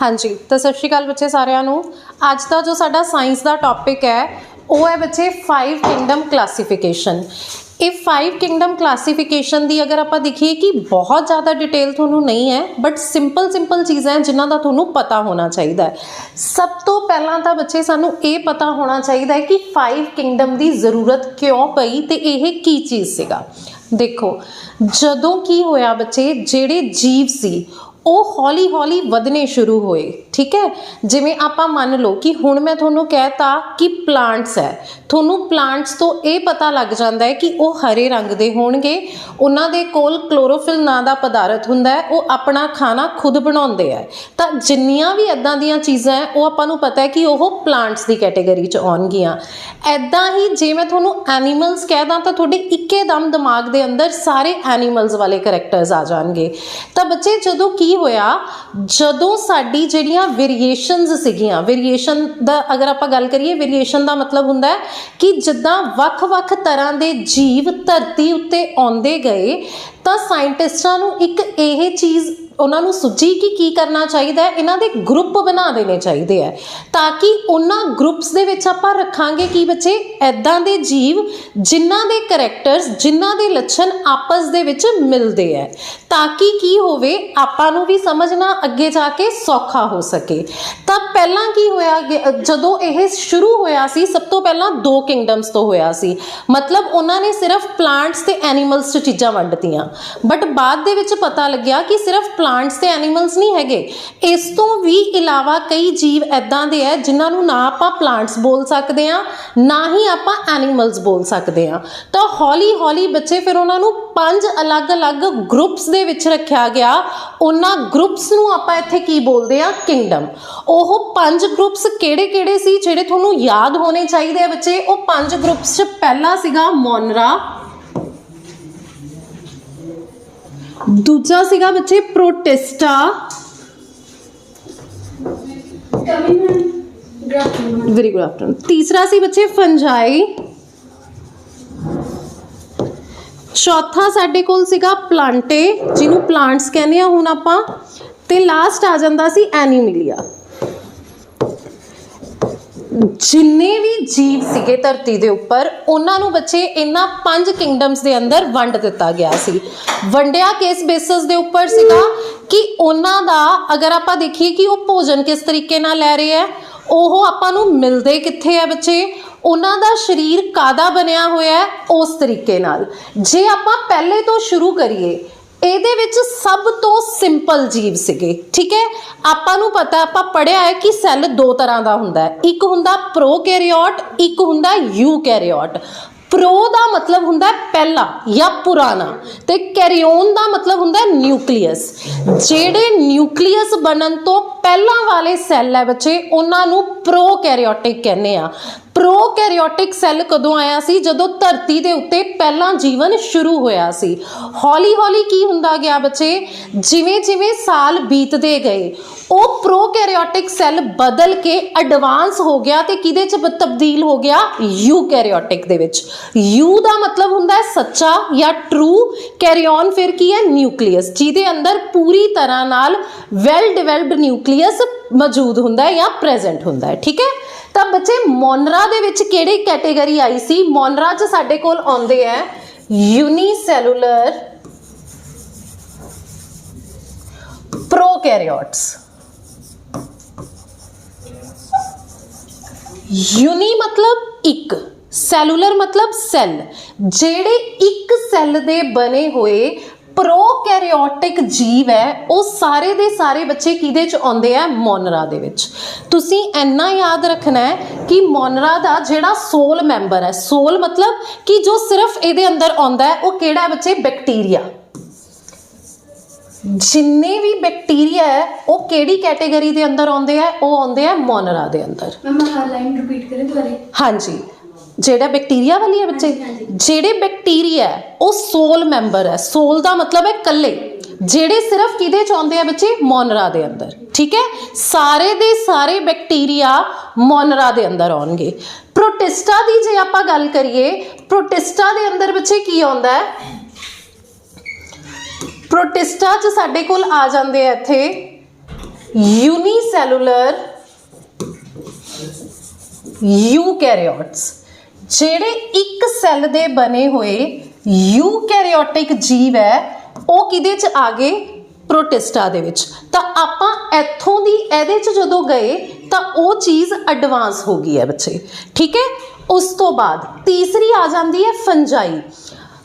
ਹਾਂਜੀ, ਤਾਂ ਸਤਿ ਸ਼੍ਰੀ ਅਕਾਲ ਬੱਚੇ ਸਾਰਿਆਂ ਨੂੰ। ਅੱਜ ਦਾ ਜੋ ਸਾਡਾ ਸਾਇੰਸ ਦਾ ਟੌਪਿਕ ਹੈ, ਉਹ ਹੈ ਬੱਚੇ 5 ਕਿੰਗਡਮ ਕਲਾਸੀਫਿਕੇਸ਼ਨ ਇਹ 5 ਕਿੰਗਡਮ ਕਲਾਸੀਫਿਕੇਸ਼ਨ ਦੀ ਅਗਰ ਆਪਾਂ ਦੇਖੀਏ ਕਿ ਬਹੁਤ ਜ਼ਿਆਦਾ ਡਿਟੇਲ ਤੁਹਾਨੂੰ ਨਹੀਂ ਹੈ ਬਟ ਸਿੰਪਲ ਸਿੰਪਲ ਚੀਜ਼ਾਂ ਹੈ ਜਿਨ੍ਹਾਂ ਦਾ ਤੁਹਾਨੂੰ ਪਤਾ ਹੋਣਾ ਚਾਹੀਦਾ ਹੈ। ਸਭ ਤੋਂ ਪਹਿਲਾਂ ਤਾਂ ਬੱਚੇ ਸਾਨੂੰ ਇਹ ਪਤਾ ਹੋਣਾ ਚਾਹੀਦਾ ਹੈ ਕਿ 5 ਕਿੰਗਡਮ ਦੀ ਜ਼ਰੂਰਤ ਕਿਉਂ ਪਈ ਤੇ ਇਹ ਕੀ ਚੀਜ਼ ਸੀਗਾ। ਦੇਖੋ, ਜਦੋਂ ਕੀ ਹੋਇਆ ਬੱਚੇ, ਜਿਹੜੇ ਜੀਵ ਸੀ ਉਹ ਹੌਲੀ ਹੌਲੀ ਵਧਨੇ ਸ਼ੁਰੂ ਹੋਏ, ਠੀਕ ਹੈ? ਜਿਵੇਂ ਆਪਾਂ ਮੰਨ ਲਓ ਕਿ ਹੁਣ ਮੈਂ ਤੁਹਾਨੂੰ ਕਹਿਤਾ ਕਿ ਪਲਾਂਟਸ ਹੈ। ਤੁਹਾਨੂੰ ਪਲਾਂਟਸ ਤੋਂ ਇਹ ਪਤਾ ਲੱਗ ਜਾਂਦਾ ਹੈ ਕਿ ਉਹ ਹਰੇ ਰੰਗ ਦੇ ਹੋਣਗੇ। ਉਹਨਾਂ ਦੇ ਕੋਲ ਕਲੋਰੋਫਿਲ ਨਾਂ ਦਾ ਪਦਾਰਥ ਹੁੰਦਾ ਹੈ, ਉਹ ਆਪਣਾ ਖਾਣਾ ਖੁਦ ਬਣਾਉਂਦੇ ਆ ਤਾਂ ਜਿੰਨੀਆਂ ਵੀ ਇਦਾਂ ਦੀਆਂ ਚੀਜ਼ਾਂ ਹੈ, ਉਹ ਆਪਾਂ ਨੂੰ ਪਤਾ ਹੈ ਕਿ ਉਹ ਪਲਾਂਟਸ ਦੀ ਕੈਟਾਗਰੀ ਚ ਆਉਣਗੀਆਂ। ਐਦਾਂ ਹੀ ਜੇ ਮੈਂ ਤੁਹਾਨੂੰ ਐਨੀਮਲਸ ਕਹਿ ਦਾਂ, ਤਾਂ ਤੁਹਾਡੇ ਇੱਕੇ ਦਮ ਦਿਮਾਗ ਦੇ ਅੰਦਰ ਸਾਰੇ ਐਨੀਮਲਸ ਵਾਲੇ ਕੈਰੈਕਟਰਸ ਆ ਜਾਣਗੇ। ਤਾਂ ਬੱਚੇ ਜਦੋਂ ਕੀ ਹੋਇਆ, ਜਦੋਂ ਸਾਡੀ ਜਿਹੜੀਆਂ ਵੇਰੀਏਸ਼ਨਸ ਸੀਗੀਆਂ ਵੇਰੀਏਸ਼ਨ ਦਾ ਅਗਰ ਆਪਾਂ ਗੱਲ ਕਰੀਏ ਵੇਰੀਏਸ਼ਨ ਦਾ ਮਤਲਬ ਹੁੰਦਾ ਹੈ ਕਿ ਜਿੱਦਾਂ ਵੱਖ-ਵੱਖ ਤਰ੍ਹਾਂ ਦੇ ਜੀਵ ਧਰਤੀ ਉੱਤੇ ਆਉਂਦੇ ਗਏ, ਤਾਂ ਸਾਇੰਟਿਸਟਾਂ ਨੂੰ ਇੱਕ ਇਹ ਚੀਜ਼ ਉਹਨਾਂ ਨੂੰ ਸੁਝੀ ਕਿ ਕੀ ਕਰਨਾ ਚਾਹੀਦਾ ਹੈ, ਇਹਨਾਂ ਦੇ ਗਰੁੱਪ ਬਣਾ ਦੇਣੇ ਚਾਹੀਦੇ ਆ ਤਾਂ ਕਿ ਉਹਨਾਂ ਗਰੁੱਪਸ ਦੇ ਵਿੱਚ ਆਪਾਂ ਰੱਖਾਂਗੇ ਕਿ ਬੱਚੇ? ਐਦਾਂ ਦੇ ਜੀਵ ਜਿਨ੍ਹਾਂ ਦੇ ਕੈਰੈਕਟਰਸ ਜਿਨ੍ਹਾਂ ਦੇ ਲੱਛਣ ਆਪਸ ਦੇ ਵਿੱਚ ਮਿਲਦੇ ਆ ਤਾਂ ਕਿ ਕੀ ਹੋਵੇ, ਆਪਾਂ ਨੂੰ ਵੀ ਸਮਝਣਾ ਅੱਗੇ ਜਾ ਕੇ ਸੌਖਾ ਹੋ ਸਕੇ। ਤਾਂ ਪਹਿਲਾਂ ਕੀ ਹੋਇਆ ਜਦੋਂ ਇਹ ਸ਼ੁਰੂ ਹੋਇਆ ਸੀ, ਸਭ ਤੋਂ ਪਹਿਲਾਂ ਦੋ ਕਿੰਗਡਮਸ ਤੋਂ ਹੋਇਆ ਸੀ। ਮਤਲਬ ਉਹਨਾਂ ਨੇ ਸਿਰਫ ਪਲਾਂਟਸ ਤੇ ਐਨੀਮਲਸ 'ਚ ਚੀਜ਼ਾਂ ਵੰਡਤੀਆਂ। ਬਟ ਬਾਅਦ ਦੇ ਵਿੱਚ ਪਤਾ ਲੱਗਿਆ ਕਿ ਸਿਰਫ ਪਲਾਂਟਸ ਤੇ ਐਨੀਮਲਸ ਨਹੀਂ ਹੈਗੇ। ਇਸ ਤੋਂ ਵੀ ਇਲਾਵਾ ਕਈ ਜੀਵ ਐਦਾਂ ਦੇ ਹੈ ਜਿਨ੍ਹਾਂ ਨੂੰ ਨਾ ਆਪਾਂ ਪਲਾਂਟਸ ਬੋਲ ਸਕਦੇ ਆ ਨਾ ਹੀ ਆਪਾਂ ਐਨੀਮਲਸ ਬੋਲ ਸਕਦੇ ਆ ਤਾਂ ਹੌਲੀ ਹੌਲੀ ਬੱਚੇ ਫਿਰ ਉਹਨਾਂ ਨੂੰ ਪੰਜ ਅਲੱਗ-ਅਲੱਗ ਗਰੁੱਪਸ ਦੇ ਵਿੱਚ ਰੱਖਿਆ ਗਿਆ। ਉਹਨਾਂ ਗਰੁੱਪਸ ਨੂੰ ਆਪਾਂ ਇੱਥੇ ਕੀ ਬੋਲਦੇ ਆ ਕਿੰਗਡਮ ਉਹ ਪੰਜ ਗਰੁੱਪਸ ਕਿਹੜੇ-ਕਿਹੜੇ ਸੀ ਜਿਹੜੇ ਤੁਹਾਨੂੰ ਯਾਦ ਹੋਣੇ ਚਾਹੀਦੇ ਆ ਬੱਚੇ? ਉਹ ਪੰਜ ਗਰੁੱਪਸ 'ਚ ਪਹਿਲਾ ਸੀਗਾ ਮੋਨਰਾ ਦੂਜਾ ਸੀਗਾ ਬੱਚੇ ਪ੍ਰੋਟੈਸਟਾ ਵੈਰੀ ਗੁੱਡ ਆਫਟਰਨੂਨ ਤੀਸਰਾ ਸੀ ਬੱਚੇ ਫੰਜਾਈ। ਚੌਥਾ ਸਾਡੇ ਕੋਲ ਸੀਗਾ ਪਲਾਂਟੇ ਜਿਹਨੂੰ ਪਲਾਂਟਸ ਕਹਿੰਦੇ ਆ ਹੁਣ ਆਪਾਂ। ਤੇ ਲਾਸਟ ਆ ਜਾਂਦਾ ਸੀ ਐਨੀਮੀਲੀਆ। ਜਿੰਨੇ ਵੀ ਜੀਵ ਸੀਗੇ ਧਰਤੀ ਦੇ ਉੱਪਰ, ਉਹਨਾਂ ਨੂੰ ਬੱਚੇ ਇਹਨਾਂ ਪੰਜ ਕਿੰਗਡਮਸ ਦੇ ਅੰਦਰ ਵੰਡ ਦਿੱਤਾ ਗਿਆ ਸੀ। ਵੰਡਿਆ ਕਿਸ ਬੇਸਿਸ ਦੇ ਉੱਪਰ ਸੀਗਾ? ਕਿ ਉਹਨਾਂ ਦਾ, ਅਗਰ ਆਪਾਂ ਦੇਖੀਏ ਕਿ ਉਹ ਭੋਜਨ ਕਿਸ ਤਰੀਕੇ ਨਾਲ ਲੈ ਰਹੇ ਹੈ, ਉਹ ਆਪਾਂ ਨੂੰ ਮਿਲਦੇ ਕਿੱਥੇ ਆ ਬੱਚੇ? ਉਹਨਾਂ ਦਾ ਸਰੀਰ ਕਾਦਾ ਬਣਿਆ ਹੋਇਆ ਹੈ? ਉਸ ਤਰੀਕੇ ਨਾਲ। ਜੇ ਆਪਾਂ ਪਹਿਲੇ ਤੋਂ ਸ਼ੁਰੂ ਕਰੀਏ ਇਹਦੇ ਵਿੱਚ ਸਭ ਤੋਂ ਸਿੰਪਲ ਜੀਵ ਸੀਗੇ, ਠੀਕ ਹੈ? ਆਪਾਂ ਨੂੰ ਪਤਾ, ਆਪਾਂ ਪੜਿਆ ਹੈ ਕਿ ਸੈੱਲ ਦੋ ਤਰ੍ਹਾਂ ਦਾ ਹੁੰਦਾ ਹੈ। ਇੱਕ ਹੁੰਦਾ ਪ੍ਰੋਕੈਰੀਓਟ ਇੱਕ ਹੁੰਦਾ ਯੂਕੈਰੀਓਟ ਪ੍ਰੋ ਦਾ ਮਤਲਬ ਹੁੰਦਾ ਹੈ ਪਹਿਲਾ ਜਾਂ ਪੁਰਾਣਾ ਤੇ ਕੈਰੀਓਨ ਦਾ ਮਤਲਬ ਹੁੰਦਾ ਹੈ ਨਿਊਕਲੀਅਸ ਜਿਹੜੇ ਨਿਊਕਲੀਅਸ ਬਣਨ ਤੋਂ ਪਹਿਲਾਂ ਵਾਲੇ ਸੈੱਲ ਹੈ ਬੱਚੇ, ਉਹਨਾਂ ਨੂੰ ਪ੍ਰੋਕੈਰੀਓਟਿਕ ਕਹਿੰਦੇ ਆ। ਪ੍ਰੋਕੈਰੀਓਟਿਕ ਸੈੱਲ ਕਦੋਂ ਆਇਆ ਸੀ? ਜਦੋਂ ਧਰਤੀ ਦੇ ਉੱਤੇ ਪਹਿਲਾ ਜੀਵਨ ਸ਼ੁਰੂ ਹੋਇਆ ਸੀ। ਹੌਲੀ ਹੌਲੀ ਕੀ ਹੁੰਦਾ ਗਿਆ ਬੱਚੇ? ਜਿਵੇਂ ਜਿਵੇਂ ਸਾਲ ਬੀਤਦੇ ਗਏ, ਉਹ ਪ੍ਰੋਕੈਰੀਓਟਿਕ ਸੈੱਲ ਬਦਲ ਕੇ ਐਡਵਾਂਸ ਹੋ ਗਿਆ ਤੇ ਕਿਹਦੇ ਚ ਬ- ਤਬਦੀਲ ਹੋ ਗਿਆ? ਯੂਕੈਰੀਓਟਿਕ ਦੇ ਵਿੱਚ। ਯੂ ਦਾ ਮਤਲਬ ਹੁੰਦਾ ਹੈ ਸੱਚਾ ਜਾਂ ਟਰੂ ਕੈਰੀਓਨ, ਫਿਰ ਕੀ ਹੈ? ਨਿਊਕਲੀਅਸ। ਜਿਹਦੇ ਅੰਦਰ ਪੂਰੀ ਤਰ੍ਹਾਂ ਨਾਲ ਵੈਲ ਡਿਵੈਲਪਡ ਨਿਊਕਲੀਅਸ ਮੌਜੂਦ ਹੁੰਦਾ ਹੈ ਜਾਂ ਪ੍ਰੈਜ਼ੈਂਟ ਹੁੰਦਾ ਹੈ, ਠੀਕ ਹੈ? ਤਾਂ ਬੱਚੇ, ਮੋਨਰਾ ਦੇ ਵਿੱਚ ਕਿਹੜੀ ਕੈਟਾਗਰੀ ਆਈ ਸੀ? ਮੋਨਰਾ 'ਚ ਸਾਡੇ ਕੋਲ ਆਉਂਦੇ ਹੈ ਯੂਨੀਸੈਲੂਲਰ ਪ੍ਰੋਕੈਰੀਓਟਸ ਯੂਨੀ ਮਤਲਬ ਇੱਕ ਸੈਲੂਲਰ ਮਤਲਬ ਸੈੱਲ ਜਿਹੜੇ ਇੱਕ ਸੈੱਲ ਦੇ ਬਣੇ ਹੋਏ ਪ੍ਰੋਕੈਰੀਓਟਿਕ ਜੀਵ ਹੈ ਉਹ ਸਾਰੇ ਦੇ ਸਾਰੇ ਬੱਚੇ ਕਿਹਦੇ ਚ ਆਉਂਦੇ ਆ? ਮੋਨਰਾ ਦੇ ਵਿੱਚ। ਤੁਸੀਂ ਇੰਨਾ ਯਾਦ ਰੱਖਣਾ ਹੈ ਕਿ ਮੋਨਰਾ ਦਾ ਜਿਹੜਾ ਸੋਲ ਮੈਂਬਰ ਹੈ ਸੋਲ ਮਤਲਬ ਕਿ ਜੋ ਸਿਰਫ ਇਹਦੇ ਅੰਦਰ ਆਉਂਦਾ ਹੈ ਉਹ ਕਿਹੜਾ ਹੈ ਬੱਚੇ? ਬੈਕਟੀਰੀਆ। ਜਿੰਨੇ ਵੀ ਬੈਕਟੀਰੀਆ ਹੈ ਉਹ ਕਿਹੜੀ ਕੈਟਾਗਰੀ ਦੇ ਅੰਦਰ ਆਉਂਦੇ ਆ? ਉਹ ਆਉਂਦੇ ਆ ਮੋਨਰਾ ਦੇ ਅੰਦਰ। ਆਹ ਲਾਈਨ ਰਿਪੀਟ ਕਰੇ ਦੁਬਾਰੇ। ਹਾਂਜੀ। ਜਿਹੜਾ ਬੈਕਟੀਰੀਆ ਵਾਲੀ ਹੈ ਬੱਚੇ ਹਾਂਜੀ, ਹਾਂਜੀ। ਜਿਹੜੇ ਬੈਕਟੀਰੀਆ ਹੈ, ਉਹ ਸੋਲ ਮੈਂਬਰ ਹੈ ਸੋਲ ਦਾ ਮਤਲਬ ਹੈ ਕੱਲੇ ਜਿਹੜੇ ਸਿਰਫ ਕਿਹਦੇ ਚ ਆਉਂਦੇ ਆ ਬੱਚੇ ਮੋਨਰਾ ਦੇ ਅੰਦਰ ਠੀਕ ਹੈ ਸਾਰੇ ਦੇ ਸਾਰੇ ਬੈਕਟੀਰੀਆ ਮੋਨਰਾ ਦੇ ਅੰਦਰ ਆਉਣਗੇ ਪ੍ਰੋਟਿਸਟਾ ਦੀ ਜੇ ਆਪਾਂ ਗੱਲ ਕਰੀਏ ਪ੍ਰੋਟਿਸਟਾ ਦੇ ਅੰਦਰ ਬੱਚੇ ਕੀ ਆਉਂਦਾ ਹੈ ਪ੍ਰੋਟਿਸਟਾ ਚ ਸਾਡੇ ਕੋਲ ਆ ਜਾਂਦੇ ਆ ਇੱਥੇ ਯੂਨੀਸੈਲੂਲਰ ਯੂਕੈਰੀਓਟਸ ਜਿਹੜੇ ਇੱਕ ਸੈੱਲ ਦੇ ਬਣੇ ਹੋਏ ਯੂਕੈਰੀਓਟਿਕ ਜੀਵ ਹੈ, ਉਹ ਕਿਹਦੇ ਚ ਆ ਗਏ? ਪ੍ਰੋਟਿਸਟਾ ਦੇ ਵਿੱਚ। ਤਾਂ ਆਪਾਂ ਇੱਥੋਂ ਦੀ ਇਹਦੇ ਚ ਜਦੋਂ ਗਏ, ਤਾਂ ਉਹ ਚੀਜ਼ ਐਡਵਾਂਸ ਹੋ ਗਈ ਹੈ ਬੱਚੇ। ਠੀਕ ਹੈ? ਉਸ ਤੋਂ ਬਾਅਦ ਤੀਸਰੀ ਆ ਜਾਂਦੀ ਹੈ ਫੰਜਾਈ।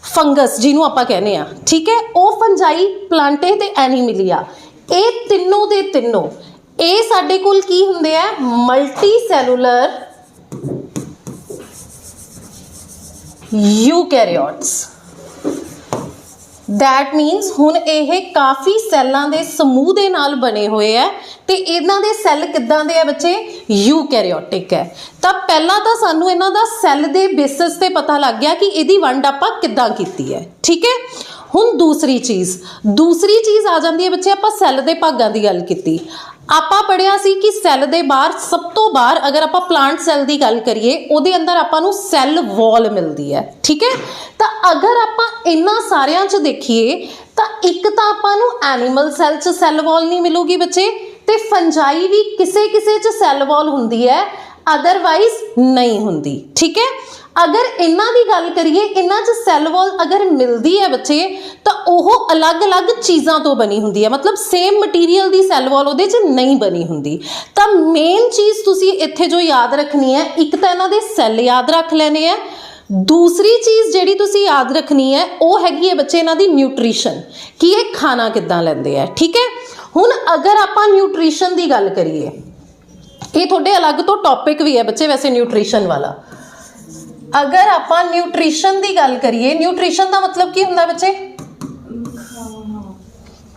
ਫੰਗਸ, ਜਿਹਨੂੰ ਆਪਾਂ ਕਹਿੰਦੇ ਆ ਠੀਕ ਹੈ? ਉਹ ਫੰਜਾਈ ਪਲਾਂਟੇ ਤੇ ਐਨੀਮੀਲੀਆ। ਇਹ ਤਿੰਨੋਂ ਦੇ ਤਿੰਨੋਂ। ਇਹ ਸਾਡੇ ਕੋਲ ਕੀ ਹੁੰਦੇ ਆ? Multi cellular eukaryotes that means ਹੁਣ ਇਹ ਕਾਫੀ ਸੈੱਲਾਂ ਦੇ ਸਮੂਹ ਦੇ ਨਾਲ ਬਣੇ ਹੋਏ ਆ ਤੇ ਇਹਨਾਂ ਦੇ ਸੈੱਲ ਕਿੱਦਾਂ ਦੇ ਆ ਬੱਚੇ? ਯੂਕੈਰੀਓਟਿਕ ਹੈ। ਤਾਂ ਪਹਿਲਾਂ ਤਾਂ ਸਾਨੂੰ ਇਹਨਾਂ ਦਾ ਸੈੱਲ ਦੇ ਬੇਸਿਸ ਤੇ ਪਤਾ ਲੱਗ ਗਿਆ ਕਿ ਇਹਦੀ ਵੰਡ ਆਪਾਂ ਕਿੱਦਾਂ ਕੀਤੀ ਹੈ। ਠੀਕ ਹੈ? ਹੁਣ ਦੂਸਰੀ ਚੀਜ਼। ਦੂਸਰੀ ਚੀਜ਼ ਆ ਜਾਂਦੀ ਹੈ ਬੱਚੇ, ਆਪਾਂ ਸੈੱਲ ਦੇ ਭਾਗਾਂ ਦੀ ਗੱਲ ਕੀਤੀ। ਆਪਾਂ ਪੜਿਆ ਸੀ ਕਿ ਸੈੱਲ ਦੇ ਬਾਹਰ ਸਭ ਤੋਂ ਬਾਹਰ ਅਗਰ ਆਪਾਂ ਪਲਾਂਟ ਸੈੱਲ ਦੀ ਗੱਲ ਕਰੀਏ, ਉਹਦੇ ਅੰਦਰ ਆਪਾਂ ਨੂੰ ਸੈੱਲ ਵਾਲ ਮਿਲਦੀ ਹੈ, ਠੀਕ ਹੈ? ਤਾਂ ਅਗਰ ਆਪਾਂ ਇਹਨਾਂ ਸਾਰਿਆਂ 'ਚ ਦੇਖੀਏ, ਤਾਂ ਇੱਕ ਤਾਂ ਆਪਾਂ ਨੂੰ ਐਨੀਮਲ ਸੈੱਲ 'ਚ ਸੈੱਲ ਵਾਲ ਨਹੀਂ ਮਿਲੂਗੀ ਬੱਚੇ, ਤੇ ਫੰਜਾਈ ਵੀ ਕਿਸੇ ਕਿਸੇ 'ਚ ਸੈੱਲ ਵਾਲ ਹੁੰਦੀ ਹੈ ਅਦਰਵਾਈਜ਼ ਨਹੀਂ ਹੁੰਦੀ, ਠੀਕ ਹੈ? ਅਗਰ ਇਹਨਾਂ ਦੀ ਗੱਲ ਕਰੀਏ, ਇਹਨਾਂ 'ਚ ਸੈੱਲ ਵਾਲ ਅਗਰ ਮਿਲਦੀ ਹੈ ਬੱਚੇ, ਤਾਂ ਉਹ ਅਲੱਗ-ਅਲੱਗ ਚੀਜ਼ਾਂ ਤੋਂ ਬਣੀ ਹੁੰਦੀ ਹੈ। ਮਤਲਬ ਸੇਮ ਮਟੀਰੀਅਲ ਦੀ ਸੈੱਲ ਵਾਲ ਉਹਦੇ 'ਚ ਨਹੀਂ ਬਣੀ ਹੁੰਦੀ। ਤਾਂ ਮੇਨ ਚੀਜ਼ ਤੁਸੀਂ ਇੱਥੇ ਜੋ ਯਾਦ ਰੱਖਣੀ ਹੈ, ਇੱਕ ਤਾਂ ਇਹਨਾਂ ਦੇ ਸੈੱਲ ਯਾਦ ਰੱਖ ਲੈਣੇ ਆ ਦੂਸਰੀ ਚੀਜ਼ ਜਿਹੜੀ ਤੁਸੀਂ ਯਾਦ ਰੱਖਣੀ ਹੈ, ਉਹ ਹੈਗੀ ਹੈ ਬੱਚੇ ਇਹਨਾਂ ਦੀ ਨਿਊਟ੍ਰੀਸ਼ਨ ਕਿ ਇਹ ਖਾਣਾ ਕਿੱਦਾਂ ਲੈਂਦੇ ਆ ਠੀਕ ਹੈ? ਹੁਣ ਅਗਰ ਆਪਾਂ ਨਿਊਟ੍ਰੀਸ਼ਨ ਦੀ ਗੱਲ ਕਰੀਏ, ਇਹ ਤੁਹਾਡੇ ਅਲੱਗ ਤੋਂ ਟੌਪਿਕ ਵੀ ਹੈ ਬੱਚੇ, ਵੈਸੇ ਨਿਊਟ੍ਰੀਸ਼ਨ ਵਾਲਾ। ਅਗਰ ਆਪਾਂ ਨਿਊਟ੍ਰੀਸ਼ਨ ਦੀ ਗੱਲ ਕਰੀਏ ਨਿਊਟ੍ਰੀਸ਼ਨ ਦਾ ਮਤਲਬ ਕੀ ਹੁੰਦਾ ਬੱਚੇ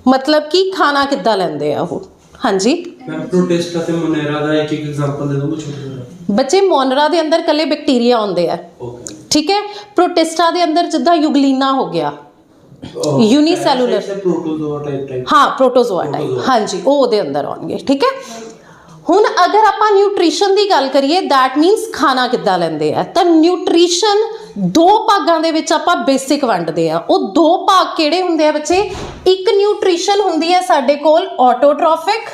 ਮਤਲਬ ਕਿ ਖਾਣਾ ਕਿੱਦਾਂ ਲੈਂਦੇ ਆ ਉਹ ਹਾਂਜੀ ਮੈਂ ਪ੍ਰੋਟੈਸਟ ਅਤੇ ਮੋਨੇਰਾ ਦਾ ਇੱਕ ਇੱਕ ਐਗਜ਼ਾਮਪਲ ਦੇ ਦੂੰਗਾ ਛੋਟਾ ਛੋਟਾ ਬੱਚੇ ਮੋਨਰਾ ਦੇ ਅੰਦਰ ਕੱਲੇ ਬੈਕਟੀਰੀਆ ਆਉਂਦੇ ਆ ਓਕੇ ਠੀਕ ਹੈ ਪ੍ਰੋਟਿਸਟਾ ਦੇ ਅੰਦਰ ਜਿੱਦਾਂ ਯੂਗਲੀਨਾ ਹੋ ਗਿਆ Unicellular. ਪ੍ਰੋਟੋਜ਼ੋਆ ਟਾਈਪ ਟਾਈਪ ਹਾਂ ਪ੍ਰੋਟੋਜ਼ੋਆ ਟਾਈਪ Protozoa. ਹਾਂਜੀ ਉਹ ਉਹਦੇ ਅੰਦਰ ਆਉਣਗੇ ਠੀਕ ਹੈ ਹੁਣ ਅਗਰ ਆਪਾਂ ਨਿਊਟ੍ਰੀਸ਼ਨ ਦੀ ਗੱਲ ਕਰੀਏ, that ਮੀਨਸ ਖਾਣਾ ਕਿੱਦਾਂ ਲੈਂਦੇ ਆ? ਤਾਂ ਨਿਊਟ੍ਰੀਸ਼ਨ ਦੋ ਭਾਗਾਂ ਦੇ ਵਿੱਚ ਆਪਾਂ ਬੇਸਿਕ ਵੰਡਦੇ ਆ। ਉਹ ਦੋ ਭਾਗ ਕਿਹੜੇ ਹੁੰਦੇ ਆ ਬੱਚੇ? ਇੱਕ ਨਿਊਟ੍ਰੀਸ਼ਨ ਹੁੰਦੀ ਹੈ ਸਾਡੇ ਕੋਲ ਆਟੋਟ੍ਰੋਫਿਕ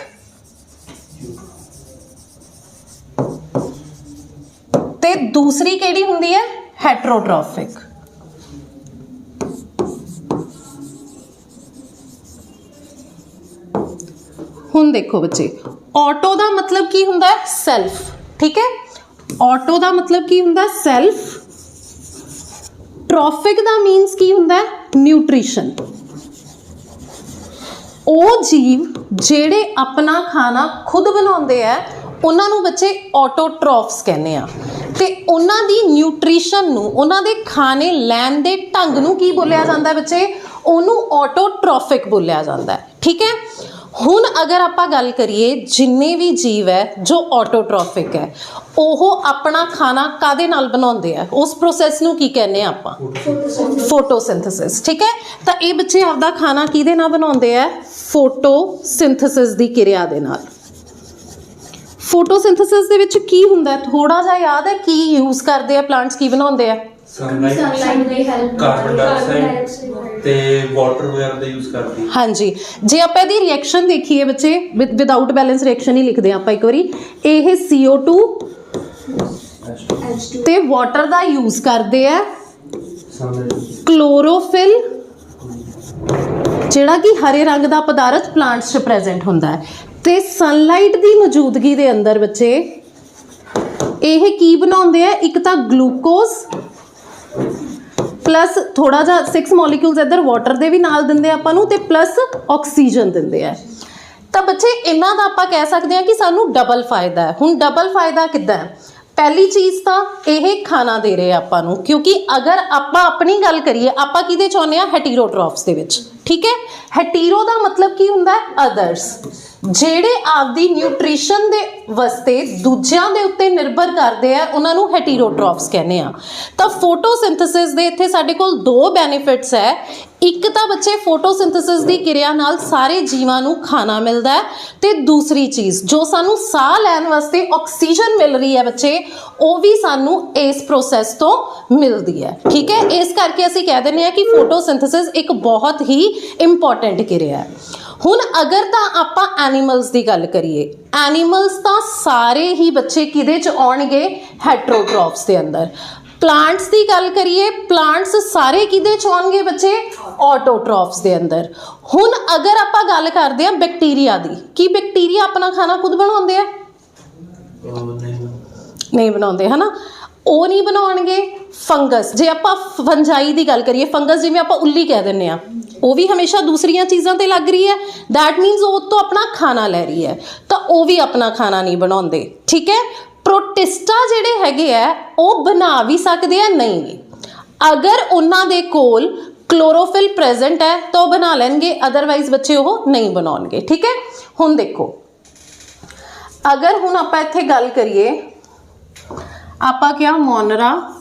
ਤੇ ਦੂਸਰੀ ਕਿਹੜੀ ਹੁੰਦੀ ਹੈ? ਹੈਟਰੋਟ੍ਰੋਫਿਕ ਹੁਣ ਦੇਖੋ ਬੱਚੇ ਆਟੋ ਦਾ ਮਤਲਬ ਕੀ ਹੁੰਦਾ ਹੈ? ਸੈਲਫ ਠੀਕ ਹੈ? ਆਟੋ ਦਾ ਮਤਲਬ ਕੀ ਹੁੰਦਾ ਹੈ? ਸੈਲਫ ਟ੍ਰੋਫਿਕ ਦਾ ਮੀਨਸ ਕੀ ਹੁੰਦਾ ਹੈ? ਨਿਊਟ੍ਰੀਸ਼ਨ ਉਹ ਜੀਵ ਜਿਹੜੇ ਆਪਣਾ ਖਾਣਾ ਖੁਦ ਬਣਾਉਂਦੇ ਆ, ਉਹਨਾਂ ਨੂੰ ਬੱਚੇ ਆਟੋਟ੍ਰੋਫਸ ਕਹਿੰਦੇ ਆ। ਤੇ ਉਹਨਾਂ ਦੀ ਨਿਊਟ੍ਰੀਸ਼ਨ ਨੂੰ, ਉਹਨਾਂ ਦੇ ਖਾਣੇ ਲੈਣ ਦੇ ਢੰਗ ਨੂੰ ਕੀ ਬੋਲਿਆ ਜਾਂਦਾ ਬੱਚੇ? ਉਹਨੂੰ ਆਟੋਟ੍ਰੋਫਿਕ ਬੋਲਿਆ ਜਾਂਦਾ ਠੀਕ ਹੈ? ਹੁਣ ਅਗਰ ਆਪਾਂ ਗੱਲ ਕਰੀਏ ਜਿੰਨੇ ਵੀ ਜੀਵ ਹੈ ਜੋ ਆਟੋਟ੍ਰੋਫਿਕ ਹੈ ਉਹ ਆਪਣਾ ਖਾਣਾ ਕਾਦੇ ਨਾਲ ਬਣਾਉਂਦੇ ਆ? ਉਸ ਪ੍ਰੋਸੈਸ ਨੂੰ ਕੀ ਕਹਿੰਦੇ ਆ ਆਪਾਂ? ਫੋਟੋਸਿੰਥੇਸਿਸ ਠੀਕ ਹੈ? ਤਾਂ ਇਹ ਬੱਚੇ ਆਪਦਾ ਖਾਣਾ ਕਿਹਦੇ ਨਾਲ ਬਣਾਉਂਦੇ ਆ? ਫੋਟੋਸਿੰਥੇਸਿਸ ਦੀ ਕਿਰਿਆ ਦੇ ਨਾਲ। ਫੋਟੋਸਿੰਥੇਸਿਸ ਦੇ ਵਿੱਚ ਕੀ ਹੁੰਦਾ? ਥੋੜਾ ਜਿਹਾ ਯਾਦ ਹੈ ਕੀ ਯੂਜ਼ ਕਰਦੇ ਆ? ਪਲਾਂਟਸ ਕੀ ਬਣਾਉਂਦੇ ਆ? ਸਨਲਾਈਟ ਸਨਲਾਈਟ ਦੇ ਹੈਲਪ ਕਾਰਬਨ ਡਾਈਆਕਸਾਈਡ ਤੇ ਵਾਟਰ ਵਗੈਰਾ ਦਾ ਯੂਜ਼ ਕਰਦੀ ਹੈ। ਹਾਂਜੀ। ਜੇ ਆਪਾਂ ਇਹਦੀ ਰਿਐਕਸ਼ਨ ਦੇਖੀਏ ਬੱਚੇ ਵਿਦਆਊਟ ਬੈਲੈਂਸ ਰਿਐਕਸ਼ਨ ਹੀ ਲਿਖਦੇ ਆ ਆਪਾਂ ਇੱਕ ਵਾਰੀ। ਇਹ CO2 H2 ਤੇ ਵਾਟਰ ਦਾ ਯੂਜ਼ ਕਰਦੇ ਆ ਕਲੋਰੋਫਿਲ ਜਿਹੜਾ ਕਿ ਹਰੇ ਰੰਗ ਦਾ ਪਦਾਰਥ ਪਲਾਂਟਸ 'ਚ ਪ੍ਰੈਜ਼ੈਂਟ ਹੁੰਦਾ ਹੈ। ਤੇ ਸਨਲਾਈਟ ਦੀ ਮੌਜੂਦਗੀ ਦੇ ਅੰਦਰ ਬੱਚੇ ਇਹ ਕੀ ਬਣਾਉਂਦੇ ਆ? ਇੱਕ ਤਾਂ ਗਲੂਕੋਜ਼ ਪਲੱਸ ਥੋੜਾ ਜਿਹਾ 6 ਮੋਲੀਕਿਊਲਸ ਇੱਧਰ ਵਾਟਰ ਦੇ ਵੀ ਨਾਲ ਦਿੰਦੇ ਆ ਆਪਾਂ ਨੂੰ ਤੇ ਪਲੱਸ ਆਕਸੀਜਨ ਦਿੰਦੇ ਆ। ਤਾਂ ਬੱਚੇ, ਇਹਨਾਂ ਦਾ ਆਪਾਂ ਕਹਿ ਸਕਦੇ ਹਾਂ ਕਿ ਸਾਨੂੰ ਡਬਲ ਫਾਇਦਾ ਹੈ। ਹੁਣ ਡਬਲ ਫਾਇਦਾ ਕਿੱਦਾਂ ਹੈ? ਪਹਿਲੀ ਚੀਜ਼ ਤਾਂ ਇਹ ਖਾਣਾ ਦੇ ਰਹੇ ਆਪਾਂ ਨੂੰ, ਕਿਉਂਕਿ ਅਗਰ ਆਪਾਂ ਆਪਣੀ ਗੱਲ ਕਰੀਏ, ਆਪਾਂ ਕਿਹਦੇ ਚਾਹੁੰਦੇ ਆਉਂਦੇ ਆ ਹੈਟੀਰੋਟ੍ਰੋਫਸ ਦੇ ਵਿੱਚ। ਠੀਕ ਹੈ? ਹੈਟੀਰੋ ਦਾ ਮਤਲਬ ਕੀ ਹੁੰਦਾ ਹੈ? ਅਦਰਸ ਜਿਹੜੇ ਆਪਦੀ ਨਿਊਟ੍ਰੀਸ਼ਨ ਦੇ ਵਾਸਤੇ ਦੂਜਿਆਂ ਦੇ ਉੱਤੇ ਨਿਰਭਰ ਕਰਦੇ ਆ, ਉਹਨਾਂ ਨੂੰ ਹੈਟੀਰੋਟ੍ਰੋਫਸ ਕਹਿੰਦੇ ਆ। ਤਾਂ ਫੋਟੋਸਿੰਥੇਸਿਸ ਦੇ ਇੱਥੇ ਸਾਡੇ ਕੋਲ ਦੋ ਬੈਨੀਫਿਟਸ ਹੈ। ਇੱਕ ਤਾਂ ਬੱਚੇ ਫੋਟੋਸਿੰਥੇਸਿਸ ਦੀ ਕਿਰਿਆ ਨਾਲ ਸਾਰੇ ਜੀਵਾਂ ਨੂੰ ਖਾਣਾ ਮਿਲਦਾ ਹੈ ਤੇ ਦੂਸਰੀ ਚੀਜ਼, ਜੋ ਸਾਨੂੰ ਸਾਹ ਲੈਣ ਵਾਸਤੇ ਆਕਸੀਜਨ ਮਿਲ ਰਹੀ ਹੈ ਬੱਚੇ, ਉਹ ਵੀ ਸਾਨੂੰ ਇਸ ਪ੍ਰੋਸੈਸ ਤੋਂ ਮਿਲਦੀ ਹੈ। ਠੀਕ ਹੈ? ਇਸ ਕਰਕੇ ਅਸੀਂ ਕਹਿ ਦਿੰਦੇ ਹਾਂ ਕਿ ਫੋਟੋਸਿੰਥੇਸਿਸ ਇੱਕ ਬਹੁਤ ਹੀ ਇੰਪੋਰਟੈਂਟ ਕਿਰਿਆ ਹੈ। ਹੁਣ ਅਗਰ ਤਾਂ ਆਪਾਂ ਐਨੀਮਲਸ ਦੀ ਗੱਲ ਕਰੀਏ ਐਨੀਮਲਸ ਤਾਂ ਸਾਰੇ ਹੀ ਬੱਚੇ ਕਿਹਦੇ ਚ ਆਉਣਗੇ? ਹੈਟਰੋਟ੍ਰੋਫਸ ਦੇ ਅੰਦਰ। ਪਲਾਂਟਸ ਦੀ ਗੱਲ ਕਰੀਏ ਪਲਾਂਟਸ ਸਾਰੇ ਕਿਹਦੇ ਚ ਆਉਣਗੇ ਬੱਚੇ? ਆਟੋਟ੍ਰੋਫਸ ਦੇ ਅੰਦਰ। ਹੁਣ ਅਗਰ ਆਪਾਂ ਗੱਲ ਕਰਦੇ ਹਾਂ ਬੈਕਟੀਰੀਆ ਦੀ, ਕੀ ਬੈਕਟੀਰੀਆ ਆਪਣਾ ਖਾਣਾ ਖੁਦ ਬਣਾਉਂਦੇ ਆ? ਨਹੀਂ ਨਹੀਂ ਬਣਾਉਂਦੇ, ਹਨਾ? ਉਹ ਨਹੀਂ ਬਣਾਉਣਗੇ। ਫੰਗਸ, ਜੇ ਆਪਾਂ ਫੰਜਾਈ ਦੀ ਗੱਲ ਕਰੀਏ, ਫੰਗਸ ਜਿਵੇਂ ਆਪਾਂ ਉੱਲੀ ਕਹਿ ਦਿੰਨੇ ਆ ਉਹ ਵੀ ਹਮੇਸ਼ਾ ਦੂਸਰੀਆਂ ਚੀਜ਼ਾਂ ਤੇ ਲੱਗ ਰਹੀ ਹੈ। ਥੈਟ ਮੀਨਸ ਉਹ ਤੋਂ ਆਪਣਾ ਖਾਣਾ ਲੈ ਰਹੀ ਹੈ। ਤਾਂ ਉਹ ਵੀ ਆਪਣਾ ਖਾਣਾ ਨਹੀਂ ਬਣਾਉਂਦੇ। ਠੀਕ ਹੈ? ਪ੍ਰੋਟਿਸਟਾ ਜਿਹੜੇ ਹੈਗੇ ਆ, ਉਹ ਬਣਾ ਵੀ ਸਕਦੇ ਆ, ਨਹੀਂ ਵੀ। ਅਗਰ ਉਹਨਾਂ ਦੇ ਕੋਲ ਕਲੋਰੋਫਿਲ ਪ੍ਰੈਜ਼ੈਂਟ ਹੈ, ਤਾਂ ਉਹ ਬਣਾ ਲੈਣਗੇ। ਅਦਰਵਾਈਜ਼ ਬੱਚੇ ਉਹ ਨਹੀਂ ਬਣਾਉਣਗੇ। ਠੀਕ ਹੈ? ਹੁਣ ਦੇਖੋ। ਅਗਰ ਹੁਣ ਆਪਾਂ ਇੱਥੇ ਗੱਲ ਕਰੀਏ, ਆਪਾਂ ਕਿਹਾ ਮੋਨਰਾ,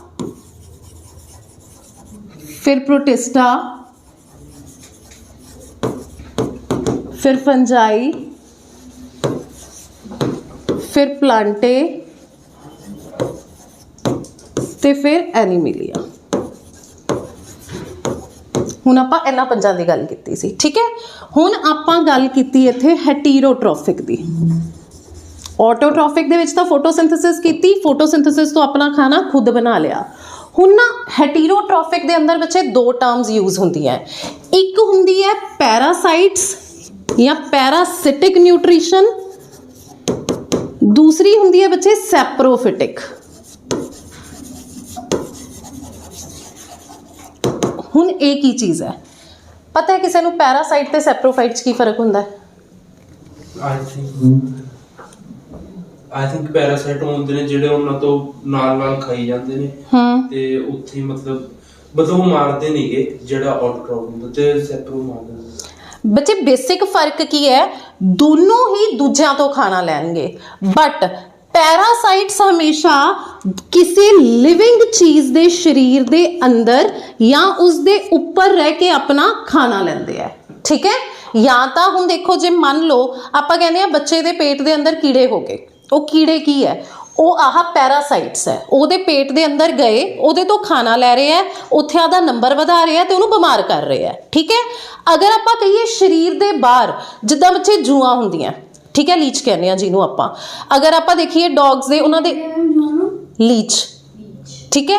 ਫਿਰ ਪ੍ਰੋਟਿਸਟਾ ਫਿਰ ਫੰਜਾਈ, ਫਿਰ ਪਲਾਂਟੇ ਤੇ ਫਿਰ ਐਨੀਮੀਲੀਆ। ਹੁਣ ਆਪਾਂ ਇਹਨਾਂ ਪੰਜਾਂ ਦੀ ਗੱਲ ਕੀਤੀ ਸੀ, ਠੀਕ ਹੈ? ਹੁਣ ਆਪਾਂ ਗੱਲ ਕੀਤੀ ਇੱਥੇ ਹੈਟੀਰੋਟ੍ਰੋਫਿਕ ਦੀ। ਆਟੋਟ੍ਰੋਫਿਕ ਦੇ ਵਿੱਚ ਤਾਂ ਫੋਟੋਸਿੰਥੇਸਿਸ ਕੀਤੀ ਫੋਟੋਸਿੰਥੇਸਿਸ ਤੋਂ ਆਪਣਾ ਖਾਣਾ ਖੁਦ ਬਣਾ ਲਿਆ। ਹੁਣ ਨਾ ਹੈਟੀਰੋਟ੍ਰੋਫਿਕ ਦੇ ਅੰਦਰ ਬੱਚੇ ਦੋ ਟਰਮਸ ਯੂਜ਼ ਹੁੰਦੀਆਂ ਇੱਕ ਹੁੰਦੀ ਹੈ ਪੈਰਾਸਾਈਟਸ ਜਾਂ ਪੈਰਾਸਿਟਿਕ ਨਿਊਟ੍ਰੀਸ਼ਨ ਦੂਸਰੀ ਹੁੰਦੀ ਹੈ ਬੱਚੇ ਸੈਪਰੋਫਿਟਿਕ ਹੁਣ ਇਹ ਕੀ ਚੀਜ਼ ਹੈ? ਪਤਾ ਹੈ ਕਿਸੇ ਨੂੰ ਪੈਰਾਸਾਈਟ ਤੇ ਸੈਪਰੋਫਾਈਟ 'ਚ ਕੀ ਫ਼ਰਕ ਹੁੰਦਾ ਹੈ? I think I think parasite ਹੁੰਦੇ ਨੇ ਜਿਹੜੇ ਉਹਨਾਂ ਤੋਂ ਨਾਲ ਨਾਲ ਖਾਈ ਜਾਂਦੇ ਨੇ। ਹੂੰ। ਤੇ ਉੱਥੇ ਮਤਲਬ ਮਤਲਬ ਉਹ ਮਾਰਦੇ ਨਹੀਂਗੇ ਜਿਹੜਾ ਹੁੰਦਾ ਤੇ ਸੈਪਰੋ ਮਾਰਦੇ ਬੱਚੇ ਬੇਸਿਕ ਫ਼ਰਕ ਕੀ ਹੈ? ਦੋਨੋਂ ਹੀ ਦੂਜਿਆਂ ਤੋਂ ਖਾਣਾ ਲੈਣਗੇ। ਬਟ ਪੈਰਾਸਾਈਟਸ ਹਮੇਸ਼ਾ ਕਿਸੇ ਲਿਵਿੰਗ ਚੀਜ਼ ਦੇ ਸਰੀਰ ਦੇ ਅੰਦਰ ਜਾਂ ਉਸ ਦੇ ਉੱਪਰ ਰਹਿ ਕੇ ਆਪਣਾ ਖਾਣਾ ਲੈਂਦੇ ਆ। ਠੀਕ ਹੈ? ਜਾਂ ਤਾਂ ਹੁਣ ਦੇਖੋ, ਜੇ ਮੰਨ ਲਓ, ਆਪਾਂ ਕਹਿੰਦੇ ਆ ਬੱਚੇ ਦੇ ਪੇਟ ਦੇ ਅੰਦਰ ਕੀੜੇ ਹੋ ਗਏ। ਉਹ ਕੀੜੇ ਕੀ ਹੈ? ਉਹ ਆਹ ਪੈਰਾਸਾਈਟਸ ਹੈ। ਉਹਦੇ ਪੇਟ ਦੇ ਅੰਦਰ ਗਏ ਉਹਦੇ ਤੋਂ ਖਾਣਾ ਲੈ ਰਹੇ ਆ ਉੱਥੇ ਆਦਾ ਨੰਬਰ ਵਧਾ ਰਹੇ ਆ ਤੇ ਉਹਨੂੰ ਬਿਮਾਰ ਕਰ ਰਹੇ ਆ ਠੀਕ ਹੈ? ਅਗਰ ਆਪਾਂ ਕਹੀਏ ਸਰੀਰ ਦੇ ਬਾਹਰ ਜਿੱਦਾਂ ਬੱਚੇ ਜੂਆਂ ਹੁੰਦੀਆਂ ਠੀਕ ਹੈ ਲੀਚ ਕਹਿੰਦੇ ਆ ਜਿਹਨੂੰ ਆਪਾਂ। ਅਗਰ ਆਪਾਂ ਦੇਖੀਏ ਡੌਗਸ ਦੇ ਉਹਨਾਂ ਦੇ ਲੀਚ। ਠੀਕ ਹੈ?